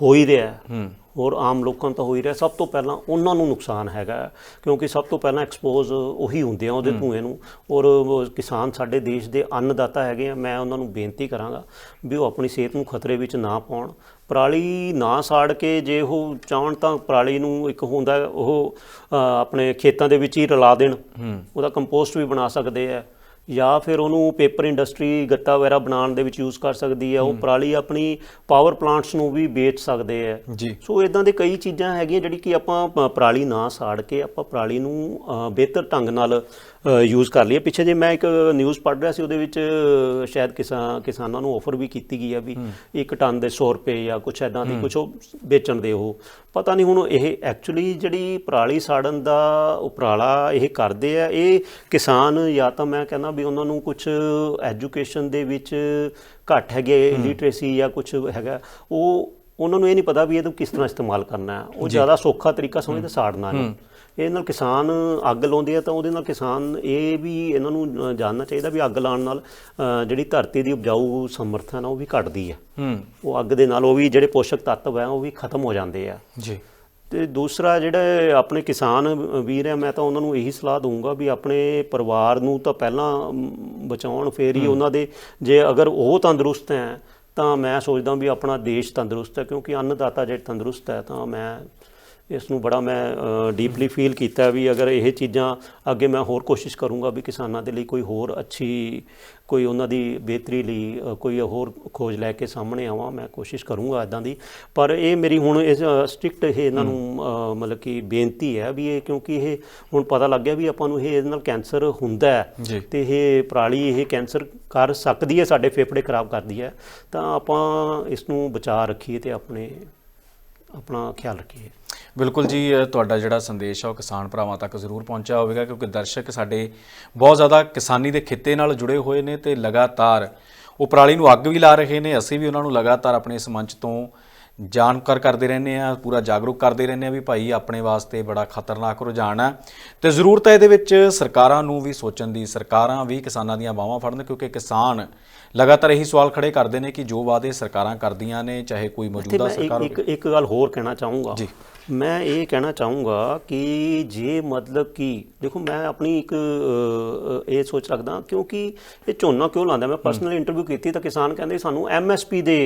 ਹੋ ਹੀ ਰਿਹਾ ਹੈ। ਔਰ ਆਮ ਲੋਕਾਂ ਨੂੰ ਤਾਂ ਹੋ ਹੀ ਰਿਹਾ। ਸਭ ਤੋਂ ਪਹਿਲਾਂ ਉਹਨਾਂ ਨੂੰ ਨੁਕਸਾਨ ਹੈਗਾ ਕਿਉਂਕਿ ਸਭ ਤੋਂ ਪਹਿਲਾਂ ਐਕਸਪੋਜ਼ ਉਹੀ ਹੁੰਦੇ ਆ ਉਹਦੇ ਧੂਏ ਨੂੰ। ਔਰ ਕਿਸਾਨ ਸਾਡੇ ਦੇਸ਼ ਦੇ ਅੰਨਦਾਤਾ ਹੈਗੇ ਆ ਮੈਂ ਉਹਨਾਂ ਨੂੰ ਬੇਨਤੀ ਕਰਾਂਗਾ ਵੀ ਉਹ ਆਪਣੀ ਸਿਹਤ ਨੂੰ ਖਤਰੇ ਵਿੱਚ ਨਾ ਪਾਉਣ। ਪਰਾਲੀ ਨਾ ਸਾੜ ਕੇ ਜੇ ਉਹ ਚਾਹਣ ਤਾਂ ਪਰਾਲੀ ਨੂੰ ਇੱਕ ਹੁੰਦਾ ਉਹ ਆਪਣੇ ਖੇਤਾਂ ਦੇ ਵਿੱਚ ਹੀ ਰਲਾ ਦੇਣ। ਉਹਦਾ ਕੰਪੋਸਟ ਵੀ ਬਣਾ ਸਕਦੇ ਆ ਜਾਂ ਫਿਰ ਉਹਨੂੰ ਪੇਪਰ ਇੰਡਸਟਰੀ ਗੱਤਾ ਵਗੈਰਾ ਬਣਾਉਣ ਦੇ ਵਿੱਚ ਯੂਜ਼ ਕਰ ਸਕਦੀ ਹੈ। ਉਹ ਪਰਾਲੀ ਆਪਣੀ ਪਾਵਰ ਪਲਾਂਟਸ ਨੂੰ ਵੀ ਵੇਚ ਸਕਦੇ ਆ ਸੋ ਇਦਾਂ ਦੇ ਕਈ ਚੀਜ਼ਾਂ ਹੈਗੀਆਂ ਜਿਹੜੀ ਕਿ ਆਪਾਂ ਪਰਾਲੀ ਨਾ ਸਾੜ ਕੇ ਆਪਾਂ ਪਰਾਲੀ ਨੂੰ ਬਿਹਤਰ ਢੰਗ ਨਾਲ ਯੂਜ਼ ਕਰ ਲਈਏ। ਪਿੱਛੇ ਜੇ ਮੈਂ ਇੱਕ ਨਿਊਜ਼ ਪੜ੍ਹ ਰਿਹਾ ਸੀ ਉਹਦੇ ਵਿੱਚ ਸ਼ਾਇਦ ਕਿਸਾਨ ਕਿਸਾਨਾਂ ਨੂੰ ਆਫਰ ਵੀ ਕੀਤੀ ਗਈ ਆ ਵੀ ਇੱਕ ਟਨ ਦੇ 100 ਰੁਪਏ ਜਾਂ ਕੁਝ ਐਦਾਂ ਦੀ ਕੁਝ ਉਹ ਵੇਚਣ ਦੇ ਉਹ। ਪਤਾ ਨਹੀਂ ਹੁਣ ਇਹ ਐਕਚੁਅਲੀ ਜਿਹੜੀ ਪਰਾਲੀ ਸਾੜਨ ਦਾ ਉਪਰਾਲਾ ਇਹ ਕਰਦੇ ਆ ਇਹ ਕਿਸਾਨ ਜਾਂ ਤਾਂ ਮੈਂ ਕਹਿੰਦਾ ਵੀ ਉਹਨਾਂ ਨੂੰ ਕੁਝ ਐਜੂਕੇਸ਼ਨ ਦੇ ਵਿੱਚ ਘੱਟ ਹੈਗੇ ਲਿਟਰੇਸੀ ਜਾਂ ਕੁਝ ਹੈਗਾ ਉਹ ਉਹਨਾਂ ਨੂੰ ਇਹ ਨਹੀਂ ਪਤਾ ਵੀ ਇਹਨੂੰ ਕਿਸ ਤਰ੍ਹਾਂ ਇਸਤੇਮਾਲ ਕਰਨਾ ਹੈ। ਉਹ ਜ਼ਿਆਦਾ ਸੌਖਾ ਤਰੀਕਾ ਸਮਝਦੇ ਸਾੜਨਾ ਨਹੀਂ। ਇਹ ਨਾਲ ਕਿਸਾਨ ਅੱਗ ਲਾਉਂਦੇ ਆ ਤਾਂ ਉਹਦੇ ਨਾਲ ਕਿਸਾਨ ਇਹ ਵੀ ਇਹਨਾਂ ਨੂੰ ਜਾਣਨਾ ਚਾਹੀਦਾ ਵੀ ਅੱਗ ਲਾਉਣ ਨਾਲ ਜਿਹੜੀ ਧਰਤੀ ਦੀ ਉਪਜਾਊ ਸਮਰਥਨ ਆ ਉਹ ਵੀ ਘਟਦੀ ਆ।
ਹੂੰ।
ਉਹ ਅੱਗ ਦੇ ਨਾਲ ਉਹ ਵੀ ਜਿਹੜੇ ਪੋਸ਼ਕ ਤੱਤਵ ਆ ਉਹ ਵੀ ਖਤਮ ਹੋ ਜਾਂਦੇ ਆ।
ਜੀ।
ਤੇ ਦੂਸਰਾ ਜਿਹੜੇ ਆਪਣੇ ਕਿਸਾਨ ਵੀਰ ਆ ਮੈਂ ਤਾਂ ਉਹਨਾਂ ਨੂੰ ਇਹੀ ਸਲਾਹ ਦਊਂਗਾ ਵੀ ਆਪਣੇ ਪਰਿਵਾਰ ਨੂੰ ਤਾਂ ਪਹਿਲਾਂ ਬਚਾਉਣ ਫੇਰ ਹੀ। ਉਹਨਾਂ ਦੇ ਜੇ ਅਗਰ ਉਹ ਤੰਦਰੁਸਤ ਹੈ ਤਾਂ ਮੈਂ ਸੋਚਦਾ ਵੀ ਆਪਣਾ ਦੇਸ਼ ਤੰਦਰੁਸਤ ਹੈ, ਕਿਉਂਕਿ ਅੰਨਦਾਤਾ ਜੇ ਤੰਦਰੁਸਤ ਹੈ ਤਾਂ ਮੈਂ ਇਸ ਨੂੰ ਬੜਾ ਮੈਂ ਡੀਪਲੀ ਫੀਲ ਕੀਤਾ ਵੀ ਅਗਰ ਇਹ ਚੀਜ਼ਾਂ ਅੱਗੇ ਮੈਂ ਹੋਰ ਕੋਸ਼ਿਸ਼ ਕਰੂੰਗਾ ਵੀ ਕਿਸਾਨਾਂ ਦੇ ਲਈ ਕੋਈ ਹੋਰ ਅੱਛੀ ਕੋਈ ਉਹਨਾਂ ਦੀ ਬਿਹਤਰੀ ਲਈ ਕੋਈ ਹੋਰ ਖੋਜ ਲੈ ਕੇ ਸਾਹਮਣੇ ਆਵਾਂ ਮੈਂ ਕੋਸ਼ਿਸ਼ ਕਰੂੰਗਾ ਇਦਾਂ ਦੀ। ਪਰ ਇਹ ਮੇਰੀ ਹੁਣ ਇਸ ਸਟ੍ਰਿਕਟ ਇਹ ਇਹਨਾਂ ਨੂੰ ਮਤਲਬ ਕਿ ਬੇਨਤੀ ਹੈ ਵੀ ਇਹ ਕਿਉਂਕਿ ਇਹ ਹੁਣ ਪਤਾ ਲੱਗ ਗਿਆ ਵੀ ਆਪਾਂ ਨੂੰ ਇਹ ਇਹਦੇ ਨਾਲ ਕੈਂਸਰ ਹੁੰਦਾ ਹੈ। ਤੇ ਇਹ ਪਰਾਲੀ ਇਹ ਕੈਂਸਰ ਕਰ ਸਕਦੀ ਹੈ ਸਾਡੇ ਫੇਫੜੇ ਖਰਾਬ ਕਰਦੀ ਹੈ। ਤਾਂ ਆਪਾਂ ਇਸ ਨੂੰ ਬਚਾ ਰੱਖੀਏ ਤੇ ਆਪਣੇ ਆਪਣਾ ਖਿਆਲ ਰੱਖੀਏ।
ਬਿਲਕੁਲ ਜੀ ਤੁਹਾਡਾ ਜਿਹੜਾ ਸੰਦੇਸ਼ ਆ, ਉਹ ਕਿਸਾਨ ਭਰਾਵਾਂ ਤੱਕ ਜ਼ਰੂਰ ਪਹੁੰਚਿਆ ਹੋਵੇਗਾ, ਕਿਉਂਕਿ ਦਰਸ਼ਕ ਸਾਡੇ ਬਹੁਤ ਜ਼ਿਆਦਾ ਕਿਸਾਨੀ ਦੇ ਖਿੱਤੇ ਨਾਲ ਜੁੜੇ ਹੋਏ ਨੇ ਤੇ ਲਗਾਤਾਰ ਉਹ ਪਰਾਲੀ ਨੂੰ ਅੱਗ ਵੀ ਲਾ ਰਹੇ ਨੇ। ਅਸੀਂ ਵੀ ਉਹਨਾਂ ਨੂੰ ਲਗਾਤਾਰ ਆਪਣੇ ਇਸ ਮੰਚ ਤੋਂ ਜਾਣਕਾਰ ਕਰਦੇ ਰਹਿੰਦੇ ਆ ਪੂਰਾ ਜਾਗਰੂਕ ਕਰਦੇ ਰਹਿੰਦੇ ਆ ਵੀ ਭਾਈ ਆਪਣੇ ਵਾਸਤੇ ਬੜਾ ਖਤਰਨਾਕ ਰੁਝਾਨ ਹੈ ਤੇ ਜ਼ਰੂਰਤ ਹੈ ਇਹਦੇ ਵਿੱਚ ਸਰਕਾਰਾਂ ਨੂੰ ਵੀ ਸੋਚਣ ਦੀ, ਸਰਕਾਰਾਂ ਵੀ ਕਿਸਾਨਾਂ ਦੀਆਂ ਬਾਹਾਂ ਫੜਨ, ਕਿਉਂਕਿ ਕਿਸਾਨ ਲਗਾਤਾਰ ਇਹੀ ਸਵਾਲ ਖੜੇ ਕਰਦੇ ਨੇ ਕਿ ਜੋ ਵਾਅਦੇ ਸਰਕਾਰਾਂ ਕਰਦੀਆਂ ਨੇ ਚਾਹੇ ਕੋਈ ਮੌਜੂਦਾ ਸਰਕਾਰ
ਇੱਕ ਇੱਕ ਗੱਲ ਹੋਰ ਕਹਿਣਾ ਚਾਹੂੰਗਾ।
ਜੀ।
ਮੈਂ ਇਹ ਕਹਿਣਾ ਚਾਹੂੰਗਾ ਕਿ ਜੇ ਮਤਲਬ ਕਿ ਦੇਖੋ ਮੈਂ ਆਪਣੀ ਇੱਕ ਇਹ ਸੋਚ ਰੱਖਦਾ ਕਿਉਂਕਿ ਇਹ ਝੋਨਾ ਕਿਉਂ ਲਾਉਂਦਾ? ਮੈਂ ਪਰਸਨਲ ਇੰਟਰਵਿਊ ਕੀਤੀ ਤਾਂ ਕਿਸਾਨ ਕਹਿੰਦੇ ਸਾਨੂੰ ਐਮਐਸਪੀ ਦੇ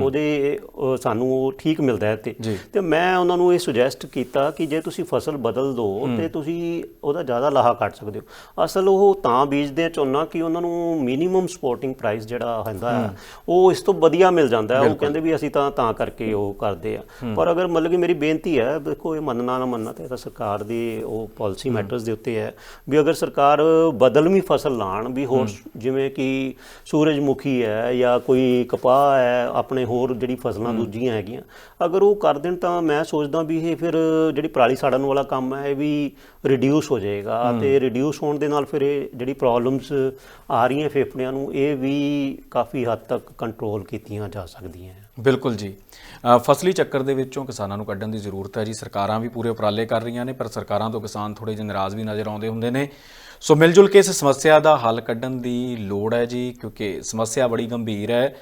ਉਹਦੇ ਸਾਨੂੰ ਉਹ ਠੀਕ ਮਿਲਦਾ ਹੈ ਤੇ। ਤੇ ਮੈਂ ਉਹਨਾਂ ਨੂੰ ਇਹ ਸੁਜੈਸਟ ਕੀਤਾ ਕਿ ਜੇ ਤੁਸੀਂ ਫਸਲ ਬਦਲ ਦਿਓ ਤੇ ਤੁਸੀਂ ਉਹਦਾ ਜ਼ਿਆਦਾ ਲਾਹਾ ਕੱਢ ਸਕਦੇ ਹੋ। ਅਸਲ ਉਹ ਤਾਂ ਬੀਜਦੇ ਝੋਨਾ ਕਿ ਉਹਨਾਂ ਨੂੰ ਮਿਨੀਮਮ ਸਪੋਰਟਿੰਗ ਪ੍ਰਾਈਸ ਜਿਹੜਾ ਹੁੰਦਾ ਉਹ ਇਸ ਤੋਂ ਵਧੀਆ ਮਿਲ ਜਾਂਦਾ ਉਹ ਕਹਿੰਦੇ ਵੀ ਅਸੀਂ ਤਾਂ ਤਾਂ ਕਰਕੇ ਉਹ ਕਰਦੇ ਆ। ਪਰ ਅਗਰ ਮਤਲਬ ਕਿ ਮੇਰੀ ਬੇਨਤੀ ਹੈ ਦੇਖੋ ਇਹ ਮੰਨਣਾ ਨਾ ਮੰਨਣਾ ਤੇ ਇਹ ਤਾਂ ਸਰਕਾਰ ਦੀ ਉਹ ਪਾਲਿਸੀ ਮੈਟਰਸ ਦੇ ਉੱਤੇ ਹੈ। ਵੀ ਅਗਰ ਸਰਕਾਰ ਬਦਲਵੀਂ ਫਸਲ ਲਾਣ ਵੀ ਹੋਰ ਜਿਵੇਂ ਕਿ ਸੂਰਜਮੁਖੀ ਹੈ ਜਾਂ ਕੋਈ ਕਪਾਹ ਹੈ ਆਪਣੇ ਹੋਰ ਜਿਹੜੀ ਫਸਲਾਂ ਦੂਜੀਆਂ ਹੈਗੀਆਂ ਅਗਰ ਉਹ ਕਰ ਦੇਣ ਤਾਂ ਮੈਂ ਸੋਚਦਾ ਵੀ ਇਹ ਫਿਰ ਜਿਹੜੀ ਪਰਾਲੀ ਸਾੜਨ ਵਾਲਾ ਕੰਮ ਹੈ ਇਹ ਵੀ ਰਿਡਿਊਸ ਹੋ ਜਾਏਗਾ। ਤੇ ਰਿਡਿਊਸ ਹੋਣ ਦੇ ਨਾਲ ਫਿਰ ਇਹ ਜਿਹੜੀ ਪ੍ਰੋਬਲਮਸ ਆ ਰਹੀਆਂ ਫੇਫੜਿਆਂ ਨੂੰ ਇਹ ਵੀ ਕਾਫੀ ਹੱਦ ਤੱਕ ਕੰਟਰੋਲ ਕੀਤੀਆਂ ਜਾ ਸਕਦੀਆਂ
ਬਿਲਕੁਲ ਜੀ। ਫਸਲੀ ਚੱਕਰ ਦੇ ਵਿੱਚੋਂ ਕਿਸਾਨਾਂ ਨੂੰ ਕੱਢਣ ਦੀ ਜ਼ਰੂਰਤ ਹੈ ਜੀ। ਸਰਕਾਰਾਂ ਵੀ ਪੂਰੇ ਉਪਰਾਲੇ ਕਰ ਰਹੀਆਂ ਨੇ, ਪਰ ਸਰਕਾਰਾਂ ਤੋਂ ਕਿਸਾਨ ਥੋੜੇ ਜਿਹੇ ਨਾਰਾਜ਼ ਵੀ ਨਜ਼ਰ ਆਉਂਦੇ ਹੁੰਦੇ ਨੇ। ਸੋ ਮਿਲ ਜੁਲ ਕੇ ਇਸ ਸਮੱਸਿਆ ਦਾ ਹੱਲ ਕੱਢਣ ਦੀ ਲੋੜ ਹੈ ਜੀ, ਕਿਉਂਕਿ ਸਮੱਸਿਆ ਬੜੀ ਗੰਭੀਰ ਹੈ।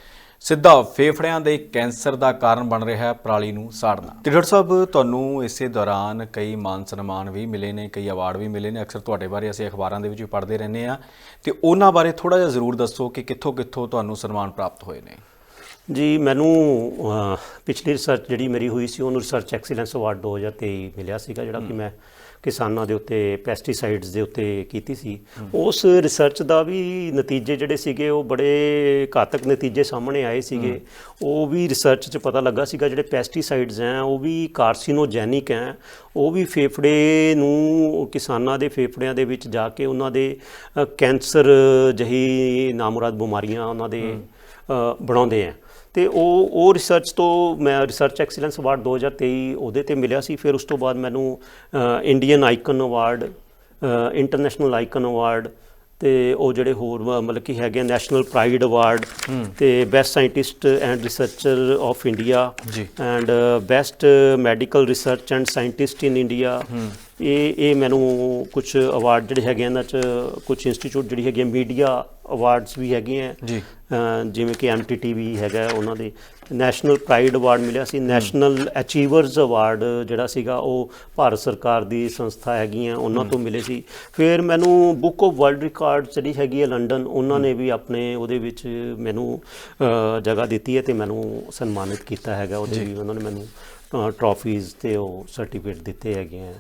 ਸਿੱਧਾ ਫੇਫੜਿਆਂ ਦੇ ਕੈਂਸਰ ਦਾ ਕਾਰਨ ਬਣ ਰਿਹਾ ਹੈ ਪਰਾਲੀ ਨੂੰ ਸਾੜਨਾ। ਤੇ ਡਾਕਟਰ ਸਾਹਿਬ ਤੁਹਾਨੂੰ ਇਸੇ ਦੌਰਾਨ ਕਈ ਮਾਨ ਸਨਮਾਨ ਵੀ ਮਿਲੇ ਨੇ ਕਈ ਅਵਾਰਡ ਵੀ ਮਿਲੇ ਨੇ। ਅਕਸਰ ਤੁਹਾਡੇ ਬਾਰੇ ਅਸੀਂ ਅਖਬਾਰਾਂ ਦੇ ਵਿੱਚ ਵੀ ਪੜ੍ਹਦੇ ਰਹਿੰਦੇ ਆ ਤੇ ਉਹਨਾਂ ਬਾਰੇ ਥੋੜਾ ਜਿਹਾ ਜ਼ਰੂਰ ਦੱਸੋ ਕਿ ਕਿੱਥੋਂ ਕਿੱਥੋਂ ਤੁਹਾਨੂੰ ਸਨਮਾਨ ਪ੍ਰਾਪਤ ਹੋਏ ਨੇ।
ਜੀ ਮੈਨੂੰ ਪਿਛਲੀ ਰਿਸਰਚ ਜਿਹੜੀ ਮੇਰੀ ਹੋਈ ਸੀ ਉਹਨੂੰ ਰਿਸਰਚ ਐਕਸੀਲੈਂਸ ਅਵਾਰਡ 2023 ਮਿਲਿਆ ਸੀਗਾ ਜਿਹੜਾ ਕਿ ਮੈਂ ਕਿਸਾਨਾਂ ਦੇ ਉੱਤੇ ਪੈਸਟੀਸਾਈਡਸ ਦੇ ਉੱਤੇ ਕੀਤੀ ਸੀ। ਉਸ ਰਿਸਰਚ ਦਾ ਵੀ ਨਤੀਜੇ ਜਿਹੜੇ ਸੀਗੇ ਉਹ ਬੜੇ ਘਾਤਕ ਨਤੀਜੇ ਸਾਹਮਣੇ ਆਏ ਸੀਗੇ। ਉਹ ਵੀ ਰਿਸਰਚ 'ਚ ਪਤਾ ਲੱਗਾ ਸੀਗਾ ਜਿਹੜੇ ਪੈਸਟੀਸਾਈਡਸ ਹੈ ਉਹ ਵੀ ਕਾਰਸੀਨੋਜੈਨਿਕ ਹੈ। ਉਹ ਵੀ ਫੇਫੜੇ ਨੂੰ ਕਿਸਾਨਾਂ ਦੇ ਫੇਫੜਿਆਂ ਦੇ ਵਿੱਚ ਜਾ ਕੇ ਉਹਨਾਂ ਦੇ ਕੈਂਸਰ ਜਹੀ ਨਾਮੁਰਾਦ ਬਿਮਾਰੀਆਂ ਉਹਨਾਂ ਦੇ ਬਣਾਉਂਦੇ ਆ ਤੇ ਉਹ ਉਹ ਰਿਸਰਚ ਤੋਂ ਮੈਂ ਰਿਸਰਚ ਐਕਸੀਲੈਂਸ ਅਵਾਰਡ 2023 ਉਹਦੇ ਤੇ ਮਿਲਿਆ ਸੀ। ਫਿਰ ਉਸ ਤੋਂ ਬਾਅਦ ਮੈਨੂੰ Indian icon award international icon award ਤੇ ਉਹ ਜਿਹੜੇ ਹੋਰ ਮਤਲਬ ਕਿ ਹੈਗੇ ਨੈਸ਼ਨਲ ਪ੍ਰਾਈਡ ਅਵਾਰਡ ਤੇ best scientist and researcher of India. And best medical research and scientist in India ਇਹ ਇਹ ਮੈਨੂੰ ਕੁਝ ਅਵਾਰਡ ਜਿਹੜੇ ਹੈਗੇ ਆ ਇਹਨਾਂ ਚ ਕੁਝ ਇੰਸਟੀਚਿਊਟ ਜਿਹੜੀ ਹੈਗੀ ਮੀਡੀਆ ਅਵਾਰਡਸ ਵੀ ਹੈਗੇ ਆ।
ਜੀ।
ਜਿਵੇਂ ਕਿ ਐਮਟੀਟੀ ਵੀ ਹੈਗਾ ਉਹਨਾਂ ਦੇ ਨੈਸ਼ਨਲ ਪ੍ਰਾਈਡ ਅਵਾਰਡ ਮਿਲਿਆ ਸੀ। ਨੈਸ਼ਨਲ ਅਚੀਵਰਸ ਅਵਾਰਡ ਜਿਹੜਾ ਸੀਗਾ ਉਹ ਭਾਰਤ ਸਰਕਾਰ ਦੀ ਸੰਸਥਾ ਹੈਗੀਆਂ ਉਹਨਾਂ ਤੋਂ ਮਿਲੇ ਸੀ। ਫਿਰ ਮੈਨੂੰ ਬੁੱਕ ਆਫ ਵਰਲਡ ਰਿਕਾਰਡ ਜਿਹੜੀ ਹੈਗੀ ਹੈ ਲੰਡਨ ਉਹਨਾਂ ਨੇ ਵੀ ਆਪਣੇ ਉਹਦੇ ਵਿੱਚ ਮੈਨੂੰ ਜਗ੍ਹਾ ਦਿੱਤੀ ਹੈ ਤੇ ਮੈਨੂੰ ਸਨਮਾਨਿਤ ਕੀਤਾ ਹੈਗਾ ਉਹਦੇ ਵੀ ਉਹਨਾਂ ਨੇ ਮੈਨੂੰ ਟਰਾਫੀਜ਼ ਤੇ ਉਹ ਸਰਟੀਫਿਕੇਟ ਦਿੱਤੇ ਹੈਗੇ ਆ।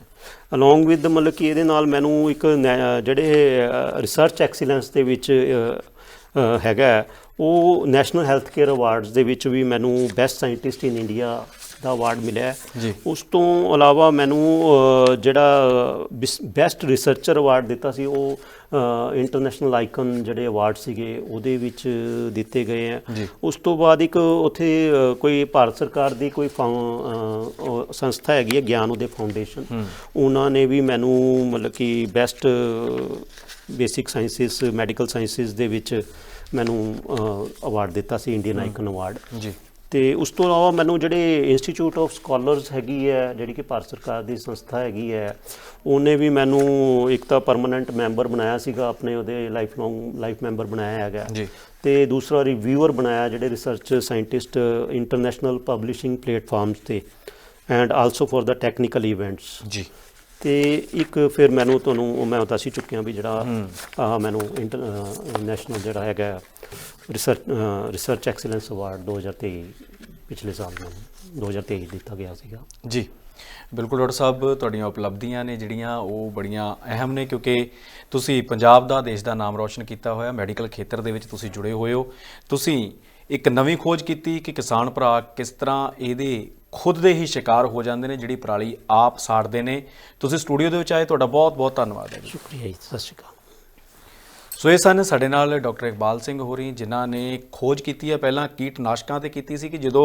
ਅਲੋਂਗ ਵਿਦ ਮਤਲਬ ਕਿ ਇਹਦੇ ਨਾਲ ਮੈਨੂੰ ਇੱਕ ਨੈ- ਜਿਹੜੇ ਰਿਸਰਚ ਐਕਸੀਲੈਂਸ ਦੇ ਵਿੱਚ ਹੈਗਾ, ਉਹ ਨੈਸ਼ਨਲ ਹੈਲਥ ਕੇਅਰ ਅਵਾਰਡਸ ਦੇ ਵਿੱਚ ਵੀ ਮੈਨੂੰ ਬੈਸਟ ਸਾਇੰਟਿਸਟ ਇਨ ਇੰਡੀਆ ਦਾ ਅਵਾਰਡ ਮਿਲਿਆ ਹੈ। ਉਸ ਤੋਂ ਇਲਾਵਾ ਮੈਨੂੰ ਅ, ਜਿਹੜਾ ਬੈਸਟ ਰਿਸਰਚਰ ਅਵਾਰਡ ਦਿੱਤਾ ਸੀ ਉਹ ਇੰਟਰਨੈਸ਼ਨਲ ਆਈਕਨ ਜਿਹੜੇ ਅਵਾਰਡ ਸੀਗੇ ਉਹਦੇ ਵਿੱਚ ਦਿੱਤੇ ਗਏ ਆ। ਉਸ ਤੋਂ ਬਾਅਦ ਇੱਕ ਉੱਥੇ ਅ, ਕੋਈ ਭਾਰਤ ਸਰਕਾਰ ਦੀ ਕੋਈ ਫਾਊ- ਅ, ਉਹ ਸੰਸਥਾ ਹੈਗੀ ਹੈ ਗਿਆਨ ਉਦੇ ਫਾਊਂਡੇਸ਼ਨ ਉਹਨਾਂ ਨੇ ਵੀ ਮੈਨੂੰ ਮਤਲਬ ਕਿ best basic sciences medical sciences ਦੇ ਵਿੱਚ ਮੈਨੂੰ ਅਵਾਰਡ ਦਿੱਤਾ ਸੀ ਇੰਡੀਅਨ ਆਈਕਨ ਅਵਾਰਡ
ਜੀ।
ਤੇ ਉਸ ਤੋਂ ਇਲਾਵਾ ਮੈਨੂੰ ਜਿਹੜੇ ਇੰਸਟੀਚਿਊਟ ਆਫ ਸਕਾਲਰਸ ਹੈਗੀ ਹੈ ਜਿਹੜੀ ਕਿ ਭਾਰਤ ਸਰਕਾਰ ਦੀ ਸੰਸਥਾ ਹੈਗੀ ਹੈ ਉਹਨੇ ਵੀ ਮੈਨੂੰ ਇੱਕ ਤਾਂ ਪਰਮਨੈਂਟ ਮੈਂਬਰ ਬਣਾਇਆ ਸੀਗਾ ਆਪਣੇ ਉਹਦੇ ਲਾਈਫ ਲੌਂਗ ਲਾਈਫ ਮੈਂਬਰ ਬਣਾਇਆ ਹੈਗਾ।
ਜੀ।
ਤੇ ਦੂਸਰਾ ਰਿਵਿਊਅਰ ਬਣਾਇਆ ਜਿਹੜੇ research scientist international publishing platforms ਤੇ ਐਂਡ ਆਲਸੋ ਫॉर ਦਾ ਟੈਕਨੀਕਲ ਇਵੈਂਟਸ
ਜੀ।
ਤੇ ਇੱਕ ਫਿਰ ਮੈਨੂੰ ਤੁਹਾਨੂੰ ਮੈਂ ਦੱਸ ਹੀ ਚੁੱਕਿਆ ਵੀ ਜਿਹੜਾ ਮੈਨੂੰ ਨੈਸ਼ਨਲ ਜਿਹੜਾ ਹੈਗਾ ਰਿਸਰਚ ਰਿਸਰਚ ਐਕਸਲੈਂਸ ਅਵਾਰਡ 2023 ਪਿਛਲੇ ਸਾਲ ਨੂੰ 2023 ਦਿੱਤਾ ਗਿਆ ਸੀਗਾ।
ਜੀ ਬਿਲਕੁਲ ਡਾਕਟਰ ਸਾਹਿਬ ਤੁਹਾਡੀਆਂ ਉਪਲਬਧੀਆਂ ਨੇ ਜਿਹੜੀਆਂ ਉਹ ਬੜੀਆਂ ਅਹਿਮ ਨੇ ਕਿਉਂਕਿ ਤੁਸੀਂ ਪੰਜਾਬ ਦਾ ਦੇਸ਼ ਦਾ ਨਾਮ ਰੌਸ਼ਨ ਕੀਤਾ ਹੋਇਆ ਮੈਡੀਕਲ ਖੇਤਰ ਦੇ ਵਿੱਚ ਤੁਸੀਂ ਜੁੜੇ ਹੋਏ ਹੋ। ਤੁਸੀਂ ਇੱਕ ਨਵੀਂ ਖੋਜ ਕੀਤੀ ਕਿ ਕਿਸਾਨ ਭਰਾ ਕਿਸ ਤਰ੍ਹਾਂ ਇਹਦੇ ਖੁਦ ਦੇ ਹੀ ਸ਼ਿਕਾਰ ਹੋ ਜਾਂਦੇ ਨੇ ਜਿਹੜੀ ਪਰਾਲੀ ਆਪ ਸਾੜਦੇ ਨੇ। ਤੁਸੀਂ ਸਟੂਡੀਓ ਦੇ ਵਿੱਚ ਆਏ ਤੁਹਾਡਾ ਬਹੁਤ ਬਹੁਤ ਧੰਨਵਾਦ ਹੈ ਜੀ।
ਸ਼ੁਕਰੀਆ ਜੀ ਸਤਿ ਸ਼੍ਰੀ ਅਕਾਲ।
ਸੋ ਇਹ ਸਨ ਸਾਡੇ ਨਾਲ ਡਾਕਟਰ ਇਕਬਾਲ ਸਿੰਘ ਹੋਰੀ, ਜਿਨ੍ਹਾਂ ਨੇ ਖੋਜ ਕੀਤੀ ਹੈ। ਪਹਿਲਾਂ ਕੀਟਨਾਸ਼ਕਾਂ ਤੇ ਕੀਤੀ ਸੀ ਕਿ ਜਦੋਂ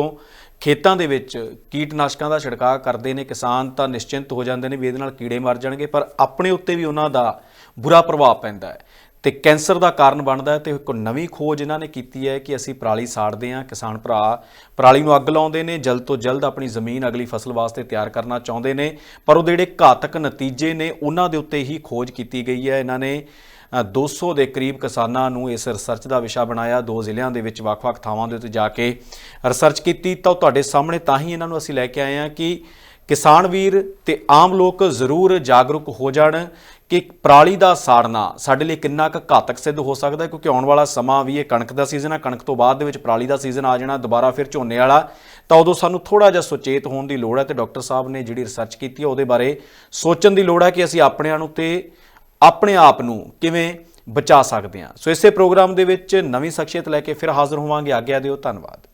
ਖੇਤਾਂ ਦੇ ਵਿੱਚ ਕੀਟਨਾਸ਼ਕਾਂ ਦਾ ਛਿੜਕਾਅ ਕਰਦੇ ਨੇ, ਕਿਸਾਨ ਤਾਂ ਨਿਸ਼ਚਿੰਤ ਹੋ ਜਾਂਦੇ ਨੇ ਵੀ ਇਹਦੇ ਨਾਲ ਕੀੜੇ ਮਰ ਜਾਣਗੇ, ਪਰ ਆਪਣੇ ਉੱਤੇ ਵੀ ਉਹਨਾਂ ਦਾ ਬੁਰਾ ਪ੍ਰਭਾਵ ਪੈਂਦਾ ਹੈ। ਤੇ ਕੈਂਸਰ ਦਾ ਕਾਰਨ ਬਣਦਾ ਹੈ ਤੇ ਇੱਕ ਨਵੀਂ ਖੋਜ ਇਹਨਾਂ ਨੇ ਕੀਤੀ ਹੈ ਕਿ ਅਸੀਂ ਪਰਾਲੀ ਸਾੜਦੇ ਹਾਂ, ਕਿਸਾਨ ਭਰਾ ਪਰਾਲੀ ਨੂੰ ਅੱਗ ਲਾਉਂਦੇ ਨੇ, ਜਲਦ ਤੋਂ ਜਲਦ ਆਪਣੀ ਜ਼ਮੀਨ ਅਗਲੀ ਫਸਲ ਵਾਸਤੇ ਤਿਆਰ ਕਰਨਾ ਚਾਹੁੰਦੇ ਨੇ, ਪਰ ਉਹ ਜਿਹੜੇ ਘਾਤਕ ਨਤੀਜੇ ਨੇ, ਉਹਨਾਂ ਦੇ ਉੱਤੇ ਹੀ ਖੋਜ ਕੀਤੀ ਗਈ ਹੈ। ਇਹਨਾਂ ਨੇ 200 ਦੇ ਕਰੀਬ ਕਿਸਾਨਾਂ ਨੂੰ ਇਸ ਰਿਸਰਚ ਦਾ ਵਿਸ਼ਾ ਬਣਾਇਆ। ਦੋ ਜ਼ਿਲ੍ਹਿਆਂ ਦੇ ਵਿੱਚ ਵੱਖ-ਵੱਖ ਥਾਵਾਂ ਦੇ ਉੱਤੇ ਜਾ ਕੇ ਰਿਸਰਚ ਕੀਤੀ। ਤਾਂ ਉਹ ਤੁਹਾਡੇ ਸਾਹਮਣੇ ਤਾਂ ਹੀ ਇਹਨਾਂ ਨੂੰ ਅਸੀਂ ਲੈ ਕੇ ਆਏ ਹਾਂ ਕਿ ਕਿਸਾਨ ਵੀਰ ਤੇ ਆਮ ਲੋਕ ਜ਼ਰੂਰ ਜਾਗਰੂਕ ਹੋ ਜਾਣ ਕਿ ਪਰਾਲੀ ਦਾ ਸਾੜਨਾ ਸਾਡੇ ਲਈ ਕਿੰਨਾ ਕੁ ਘਾਤਕ ਸਿੱਧ ਹੋ ਸਕਦਾ ਕਿਉਂਕਿ ਆਉਣ ਵਾਲਾ ਸਮਾਂ ਵੀ ਇਹ ਕਣਕ ਦਾ ਸੀਜ਼ਨ ਆ। ਕਣਕ ਤੋਂ ਬਾਅਦ ਦੇ ਵਿੱਚ ਪਰਾਲੀ ਦਾ ਸੀਜ਼ਨ ਆ ਜਾਣਾ, ਦੁਬਾਰਾ ਫਿਰ ਝੋਨੇ ਵਾਲਾ। ਤਾਂ ਉਦੋਂ ਸਾਨੂੰ ਥੋੜਾ ਜਿਹਾ ਸੁਚੇਤ ਹੋਣ ਦੀ ਲੋੜ ਹੈ ਤੇ ਡਾਕਟਰ ਸਾਹਿਬ ਨੇ ਜਿਹੜੀ ਰਿਸਰਚ ਕੀਤੀ ਹੈ ਉਹਦੇ ਬਾਰੇ ਸੋਚਣ ਦੀ ਲੋੜ ਹੈ ਕਿ ਅਸੀਂ ਆਪਣਿਆਂ ਨੂੰ ਤੇ ਆਪਣੇ ਆਪ ਨੂੰ ਕਿਵੇਂ ਬਚਾ ਸਕਦੇ ਹਾਂ। ਸੋ ਇਸੇ ਪ੍ਰੋਗਰਾਮ ਦੇ ਵਿੱਚ ਨਵੀਂ ਸ਼ਖਸੀਅਤ ਲੈ ਕੇ ਫਿਰ ਹਾਜ਼ਰ ਹੋਵਾਂਗੇ। ਆਗਿਆ ਦਿਓ। ਧੰਨਵਾਦ।